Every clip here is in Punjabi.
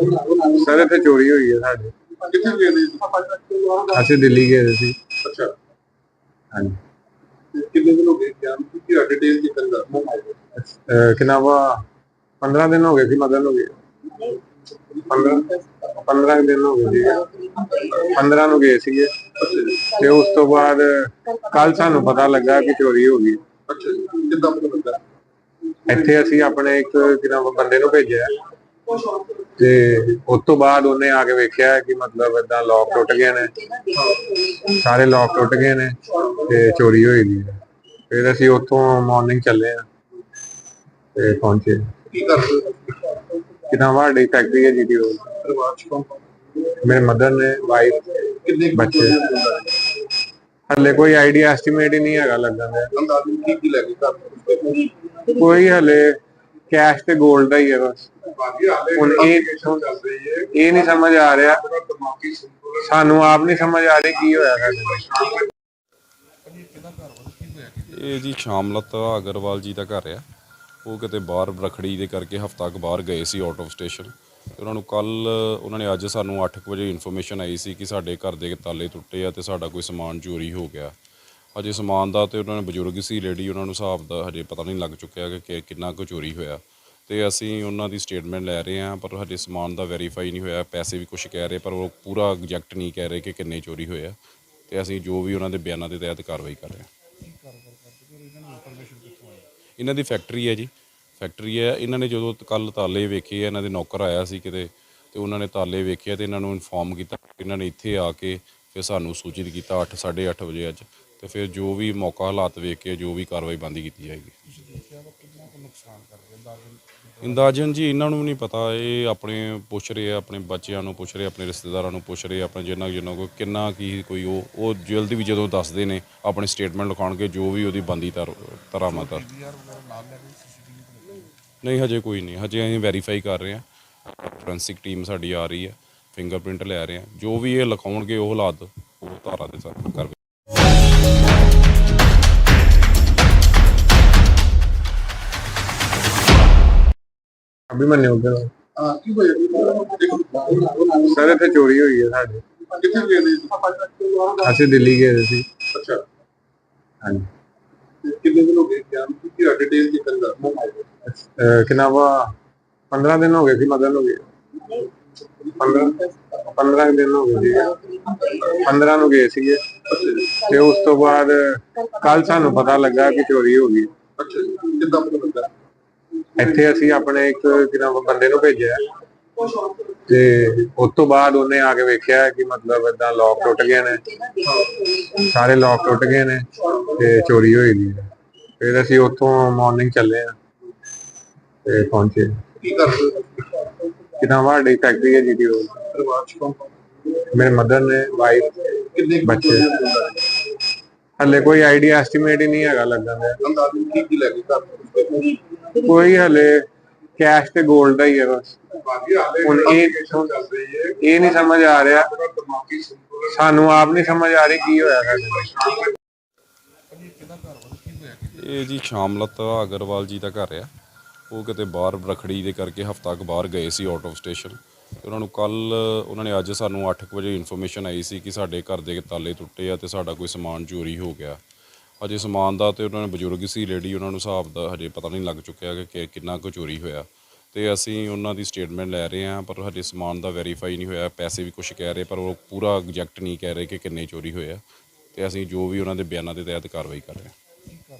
ਸਰ ਇੱਥੇ ਚੋਰੀ ਹੋਈ ਹੈ ਸਾਡੇ। ਕਿੱਥੇ ਗਏ ਨੇ ਅਸੀਂ ਦਿੱਲੀ ਗਏ ਸੀ। ਅੱਛਾ। ਹਾਂਜੀ। ਤੇ ਕਿੰਨੇ ਦਿਨ ਹੋ ਗਏ ਕੀ ਕੀ ਡਿਟੇਲ ਦੀ ਗੱਲ ਅਹ ਕਿੰਨਾ ਵਾ 15 ਦਿਨ ਹੋ ਗਏ ਸੀ ਮਦਨ ਹੋ ਗਏ। 15 15 ਦਿਨ ਹੋ ਗਏ ਸੀ 15 ਨੂੰ ਗਏ ਸੀਗੇ। ਤੇ ਉਸ ਤੋਂ ਬਾਅਦ ਕੱਲ ਸਾਨੂੰ ਪਤਾ ਲੱਗਾ ਕਿ ਚੋਰੀ ਹੋ ਗਈ। ਅੱਛਾ ਕਿੱਦਾਂ ਪਤਾ ਲੱਗਾ? ਇੱਥੇ ਅਸੀਂ ਆਪਣੇ ਇੱਕ ਕਿੰਨਾ ਬੰਦੇ ਨੂੰ ਭੇਜਿਆ। ਤੇ ਉਸ ਤੋਂ ਬਾਅਦ ਉਹਨੇ ਆ ਕੇ ਵੇਖਿਆ ਕਿ ਮਤਲਬ ਏਦਾਂ ਲੋਕ ਟੁੱਟ ਗਏ ਨੇ। ਸਾਰੇ ਲੋਕ ਟੁੱਟ ਗਏ ਨੇ ਤੇ ਚੋਰੀ ਹੋਈ ਦੀ ਹੈ। ਫਿਰ ਅਸੀਂ ਉੱਥੋਂ ਮਾਰਨਿੰਗ ਚੱਲੇ ਆ ਤੇ ਪਹੁੰਚੇ। ਕੀ ਕਰਦੇ ਵਾਡੀ ਫੈਕਟਰੀ ਹੈ ਜੀਟੀ ਰੋਡ ਪਰਿਵਾਰ ਚ ਕੌਣ ਮੇਰੇ ਮਦਰ ਨੇ ਵਾਈਫ ਕਿੰਨੇ ਬੱਚੇ। ਹਲੇ ਕੋਈ ਆਈਡੀਆ ਐਸਟੀਮੇਟ ਹੀ ਨਹੀਂ ਹੈਗਾ ਲੱਗਣ ਦਾ ਅੰਦਾਜ਼ਨ ਕੀ ਕੀ ਲੈ ਕੇ ਘਰ ਕੋਈ ਹਲੇ ਕੈਸ਼ ਤੇ 골ਡ ਦਾ ਹੀ ਹੈ ਬਸ। ਬਾਕੀ ਹਾਲੇ ਹੁਣ ਇਹ- ਚੱਲ ਰਹੀ ਹੈ ਇਹ ਨਹੀਂ ਸਮਝ ਆ ਰਿਹਾ। ਸਾਨੂੰ ਆਪ ਨਹੀਂ ਸਮਝ ਆ ਰਹੀ ਕੀ ਹੋਇਆ ਸਾਡੇ ਇਹ ਜੀ ਸ਼ਾਮਲਤਾ ਅਗਰਵਾਲ ਜੀ ਦਾ ਘਰ ਆ। ਉਹ ਕਿਤੇ ਬਾਹਰ ਰਖੜੀ ਦੇ ਕਰਕੇ ਹਫਤਾ ਕੁ ਬਾਹਰ ਗਏ ਸੀ ਆਊਟ ਆਫ ਸਟੇਸ਼ਨ ਉਹਨਾਂ ਨੂੰ ਕੱਲ ਉਹਨਾਂ ਨੇ ਅੱਜ ਸਾਨੂੰ 8 ਵਜੇ ਇਨਫੋਰਮੇਸ਼ਨ ਆਈ ਸੀ ਕਿ ਸਾਡੇ ਘਰ ਦੇ ਤਾਲੇ ਟੁੱਟੇ ਆ ਤੇ ਸਾਡਾ ਕੋਈ ਸਮਾਨ ਚੋਰੀ ਹੋ ਗਿਆ। ਹਜੇ ਸਮਾਨ ਦਾ ਤੇ ਉਹਨਾਂ ਨੇ ਬਜ਼ੁਰਗ ਸੀ ਲੇਡੀ ਉਹਨਾਂ ਨੂੰ ਹਿਸਾਬ ਦਾ ਹਜੇ ਪਤਾ ਨਹੀਂ ਲੱਗ ਚੁੱਕਿਆ ਕਿ ਕਿੰਨਾ ਕੁ ਚੋਰੀ ਹੋਇਆ। ਤੇ ਅਸੀਂ ਉਹਨਾਂ ਦੀ ਸਟੇਟਮੈਂਟ ਲੈ ਰਹੇ ਹਾਂ, ਪਰ ਹਜੇ ਸਮਾਨ ਦਾ ਵੈਰੀਫਾਈ ਨਹੀਂ ਹੋਇਆ, ਪੈਸੇ ਵੀ ਕੁਝ ਕਹਿ ਰਹੇ, ਪਰ ਉਹ ਪੂਰਾ ਐਗਜ਼ੈਕਟ ਨਹੀਂ ਕਹਿ ਰਹੇ ਕਿ ਕਿੰਨੇ ਚੋਰੀ ਹੋਏ ਆ। ਤੇ ਅਸੀਂ ਜੋ ਵੀ ਉਹਨਾਂ ਦੇ ਬਿਆਨਾਂ ਦੇ ਤਹਿਤ ਕਾਰਵਾਈ ਕਰ ਰਹੇ ਹਾਂ। ਇਹਨਾਂ ਦੀ ਫੈਕਟਰੀ ਹੈ ਜੀ। ਫੈਕਟਰੀ ਹੈ, ਇਹਨਾਂ ਨੇ ਜਦੋਂ ਕੱਲ ਤਾਲੇ ਵੇਖੇ ਇਹਨਾਂ ਦੇ ਨੌਕਰ ਆਇਆ ਸੀ ਕਿਤੇ, ਤੇ ਉਹਨਾਂ ਨੇ ਤਾਲੇ ਵੇਖਿਆ ਤੇ ਇਹਨਾਂ ਨੂੰ ਇਨਫੋਰਮ ਕੀਤਾ ਇਹਨਾਂ ਨੇ ਇੱਥੇ ਆ ਕੇ ਫਿਰ ਸਾਨੂੰ ਸੂਚਿਤ ਕੀਤਾ 8 8:30 ਵਜੇ ਅੱਜ। ਤੇ ਫਿਰ ਜੋ ਵੀ ਮੌਕਾ ਹਾਲਾਤ ਵੇਖ ਕੇ ਜੋ ਵੀ ਕਾਰਵਾਈ ਬੰਦੀ ਕੀਤੀ ਜਾਏਗੀ। ਅੰਦਾਜ਼ਨ ਜੀ ਇਹਨਾਂ ਨੂੰ ਨਹੀਂ ਪਤਾ ਇਹ ਆਪਣੇ ਪੁੱਛ ਰਹੇ ਆ ਆਪਣੇ ਬੱਚਿਆਂ ਨੂੰ ਪੁੱਛ ਰਹੇ ਆਪਣੇ ਰਿਸ਼ਤੇਦਾਰਾਂ ਨੂੰ ਪੁੱਛ ਰਹੇ ਆਪਣੇ ਜਿੰਨਾ ਜਿੰਨਾ ਕੋਈ ਕਿੰਨਾ ਕੀ ਕੋਈ ਉਹ ਉਹ ਜਲਦੀ ਵੀ ਜਦੋਂ ਦੱਸਦੇ ਨੇ ਆਪਣੀ ਸਟੇਟਮੈਂਟ ਲਿਖਾਉਣਗੇ ਜੋ ਵੀ ਉਹਦੀ ਬੰਦੀ ਤਰ ਆ? ਨਹੀਂ ਹਜੇ ਕੋਈ ਨਹੀਂ ਹਜੇ ਅਸੀਂ ਵੈਰੀਫਾਈ ਕਰ ਰਹੇ ਹਾਂ ਫੋਰੈਂਸਿਕ ਟੀਮ ਸਾਡੀ ਆ ਰਹੀ ਹੈ ਫਿੰਗਰਪ੍ਰਿੰਟ ਲੈ ਰਹੇ ਹਾਂ ਜੋ ਵੀ ਇਹ ਲਿਖਾਉਣਗੇ ਉਹ ਹਾਲਾਤ ਉਹ ਧਾਰਾ ਦੇ ਸਾਥ ਕਰ ਅਭਿਮਨਿਊ ਦੇ ਹਾਂ ਕੀ ਹੋਇਆ ਜੀ ਸਰ ਇੱਥੇ ਚੋਰੀ ਹੋਈ ਹੈ ਸਾਡੇ। ਕਿੱਥੇ ਗਏ ਨੇ ਅਸੀਂ ਦਿੱਲੀ ਗਏ ਸੀ। ਅੱਛਾ। ਹਾਂਜੀ। ਤੇ ਕਿੰਨੇ ਦਿਨ ਹੋ ਗਏ? ਕਿਆ ਕੀ ਕੀ ਡਿਟੇਲ ਦੀ ਗੱਲ ਅਹ ਕਿੰਨਾ ਵਾ 15 ਦਿਨ ਹੋ ਗਏ ਸੀ ਮਦਨ ਹੋ ਗਏ। 15 15 ਦਿਨ ਹੋ ਗਏ ਸੀ 15 ਨੂੰ ਗਏ ਸੀਗੇ। ਤੇ ਉਸ ਤੋਂ ਬਾਅਦ ਕੱਲ ਸਾਨੂੰ ਪਤਾ ਲੱਗਾ ਕਿ ਚੋਰੀ ਹੋ ਗਈ। ਅੱਛਾ ਕਿੱਦਾਂ ਪਤਾ ਲੱਗਾ? ਇੱਥੇ ਅਸੀਂ ਆਪਣੇ ਇੱਕ ਕਿੰਨਾ ਬੰਦੇ ਨੂੰ ਭੇਜਿਆ। ਤੇ ਉਸ ਤੋਂ ਬਾਅਦ ਉਹਨੇ ਆ ਕੇ ਵੇਖਿਆ ਕਿ ਮਤਲਬ ਏਦਾਂ ਲੋਕ ਟੁੱਟ ਗਏ ਨੇ। ਸਾਰੇ ਲੋਕ ਟੁੱਟ ਗਏ ਨੇ ਤੇ ਚੋਰੀ ਹੋਈ ਦੀ ਹੈ। ਫਿਰ ਅਸੀਂ ਉੱਥੋਂ ਮਾਰਨਿੰਗ ਚੱਲੇ ਆ ਤੇ ਪਹੁੰਚੇ। ਕੀ ਕਰਦੇ? ਕਿੰਨਾ ਵਾਡੀ ਫੈਕਟਰੀ ਹੈ ਜੀਟੀ ਰੋਡ ਪਰਿਵਾਰ ਚ ਕੌਣ? ਮੇਰੇ ਮਦਰ ਨੇ ਵਾਈਫ ਕਿੰਨੇ ਬੱਚੇ। ਹਲੇ ਕੋਈ ਆਈਡੀਆ ਐਸਟੀਮੇਟ ਹੀ ਨਹੀਂ ਹੈਗਾ ਲੱਗਣ ਦਾ ਅੰਦਾਜ਼ਨ ਕੀ ਕੀ ਲੈ ਕੇ ਘਰ? ਕੋਈ ਹਲੇ ਕੈਸ਼ ਤੇ 골ਡ ਦਾ ਹੀ ਹੈ ਬਸ। ਹੁਣ ਇਹ- investigation ਚੱਲ ਰਹੀ ਹੈ। ਇਹ ਨਹੀਂ ਸਮਝ ਆ ਰਿਹਾ। ਸਾਨੂੰ ਆਪ ਨਹੀਂ ਸਮਝ ਆ ਰਹੀ ਕੀ ਹੋਇਆ ਸਾਡੇ ਇਹ ਜੀ ਸ਼ਾਮਲਤ ਅਗਰਵਾਲ ਜੀ ਦਾ ਘਰ ਆ। ਉਹ ਕਿਤੇ ਬਾਹਰ ਰਖੜੀ ਦੇ ਕਰਕੇ ਹਫਤਾ ਕੁ ਬਾਹਰ ਗਏ ਸੀ ਆਊਟ ਆਫ ਸਟੇਸ਼ਨ ਤੇ ਉਹਨਾਂ ਨੂੰ ਕੱਲ ਉਹਨਾਂ ਨੇ ਅੱਜ ਸਾਨੂੰ 8 ਵਜੇ ਇਨਫੋਰਮੇਸ਼ਨ ਆਈ ਸੀ ਕਿ ਸਾਡੇ ਘਰ ਦੇ ਤਾਲੇ ਟੁੱਟੇ ਆ ਤੇ ਸਾਡਾ ਕੋਈ ਸਮਾਨ ਚੋਰੀ ਹੋ ਗਿਆ। ਹਜੇ ਸਮਾਨ ਦਾ ਤੇ ਉਹਨਾਂ ਨੇ ਬਜ਼ੁਰਗ ਸੀ ਲੇਡੀ ਉਹਨਾਂ ਨੂੰ ਹਿਸਾਬ ਦਾ ਹਜੇ ਪਤਾ ਨਹੀਂ ਲੱਗ ਚੁੱਕਿਆ ਕਿ ਕਿ ਕਿੰਨਾ ਕੁ ਚੋਰੀ ਹੋਇਆ। ਤੇ ਅਸੀਂ ਉਹਨਾਂ ਦੀ ਸਟੇਟਮੈਂਟ ਲੈ ਰਹੇ ਹਾਂ, ਪਰ ਹਜੇ ਸਮਾਨ ਦਾ ਵੈਰੀਫਾਈ ਨਹੀਂ ਹੋਇਆ, ਪੈਸੇ ਵੀ ਕੁਝ ਕਹਿ ਰਹੇ, ਪਰ ਉਹ ਪੂਰਾ ਐਗਜ਼ੈਕਟ ਨਹੀਂ ਕਹਿ ਰਹੇ ਕਿ ਕਿੰਨੇ ਚੋਰੀ ਹੋਏ ਆ। ਤੇ ਅਸੀਂ ਜੋ ਵੀ ਉਹਨਾਂ ਦੇ ਬਿਆਨਾਂ ਦੇ ਤਹਿਤ ਕਾਰਵਾਈ ਕਰ ਰਹੇ ਹਾਂ।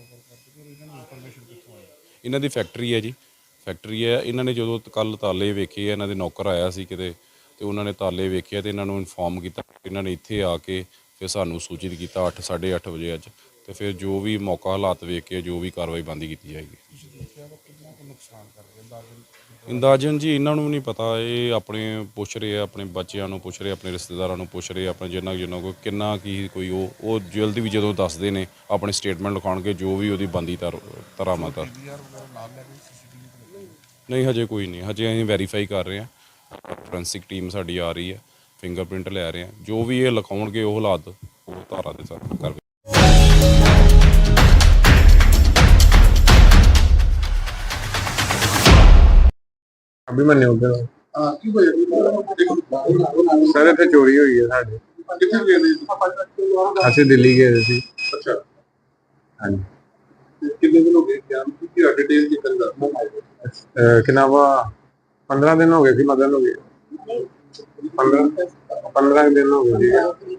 ਇਹਨਾਂ ਦੀ ਫੈਕਟਰੀ ਹੈ ਜੀ। ਫੈਕਟਰੀ ਹੈ, ਇਹਨਾਂ ਨੇ ਜਦੋਂ ਕੱਲ ਤਾਲੇ ਵੇਖੇ ਇਹਨਾਂ ਦੇ ਨੌਕਰ ਆਇਆ ਸੀ ਕਿਤੇ, ਤੇ ਉਹਨਾਂ ਨੇ ਤਾਲੇ ਵੇਖਿਆ ਤੇ ਇਹਨਾਂ ਨੂੰ ਇਨਫੋਰਮ ਕੀਤਾ। ਇਹਨਾਂ ਨੇ ਇੱਥੇ ਆ ਕੇ ਫਿਰ ਸਾਨੂੰ ਸੂਚਿਤ ਕੀਤਾ 8 8:30 ਵਜੇ ਅੱਜ। ਤੇ ਫਿਰ ਜੋ ਵੀ ਮੌਕਾ ਹਾਲਾਤ ਵੇਖ ਕੇ ਜੋ ਵੀ ਕਾਰਵਾਈ ਬੰਦੀ ਕੀਤੀ ਜਾਏਗੀ। ਅੰਦਾਜ਼ਨ ਜੀ, ਇਹਨਾਂ ਨੂੰ ਨਹੀਂ ਪਤਾ। ਇਹ ਆਪਣੇ ਪੁੱਛ ਰਹੇ ਆ, ਆਪਣੇ ਬੱਚਿਆਂ ਨੂੰ ਪੁੱਛ ਰਹੇ ਆਪਣੇ ਰਿਸ਼ਤੇਦਾਰਾਂ ਨੂੰ ਪੁੱਛ ਰਹੇ ਆਪਣੇ ਜਿੰਨਾ ਜਿੰਨਾ ਕੋਈ ਕਿੰਨਾ ਕੀ ਕੋਈ ਉਹ ਉਹ ਜਲਦੀ ਵੀ ਜਦੋਂ ਦੱਸਦੇ ਨੇ, ਆਪਣੇ ਸਟੇਟਮੈਂਟ ਲਿਖਾਉਣਗੇ, ਜੋ ਵੀ ਉਹਦੀ ਬੰਦੀ ਤਰ ਤਰਾਮਤ ਆ ਨਹੀਂ, ਹਜੇ ਕੋਈ ਨਹੀਂ। ਹਜੇ ਅਸੀਂ ਵੈਰੀਫਾਈ ਕਰ ਰਹੇ ਹਾਂ ਫੋਰੈਂਸਿਕ ਟੀਮ ਸਾਡੀ ਆ ਰਹੀ ਹੈ ਫਿੰਗਰਪ੍ਰਿੰਟ ਲੈ ਰਹੇ ਹਾਂ ਜੋ ਵੀ ਇਹ ਲਿਖਾਉਣਗੇ, ਉਹ ਹਾਲਾਤ, ਉਹ ਧਾਰਾ ਦੇ ਸਾਥ ਕਰ ਅਭਿਮਨਿਊ ਦੇ ਹਾਂ ਕੀ ਹੋਇਆ ਜੀ? ਸਰ ਇੱਥੇ ਚੋਰੀ ਹੋਈ ਹੈ ਸਾਡੇ। ਕਿੱਥੇ ਗਏ ਨੇ? ਅਸੀਂ ਦਿੱਲੀ ਗਏ ਸੀ। ਅੱਛਾ। ਹਾਂਜੀ। ਤੇ ਕਿੰਨੇ ਦਿਨ ਹੋ ਗਏ? ਗਿਆ ਨੂੰ ਕੀ ਡਿਟੇਲ ਦੀ ਗੱਲ ਅਹ ਕਿੰਨਾ ਵਾ 15 ਦਿਨ ਹੋ ਗਏ ਸੀ ਮਦਨ ਹੋ ਗਏ। 15 15 ਦਿਨ ਹੋ ਗਏ ਸੀ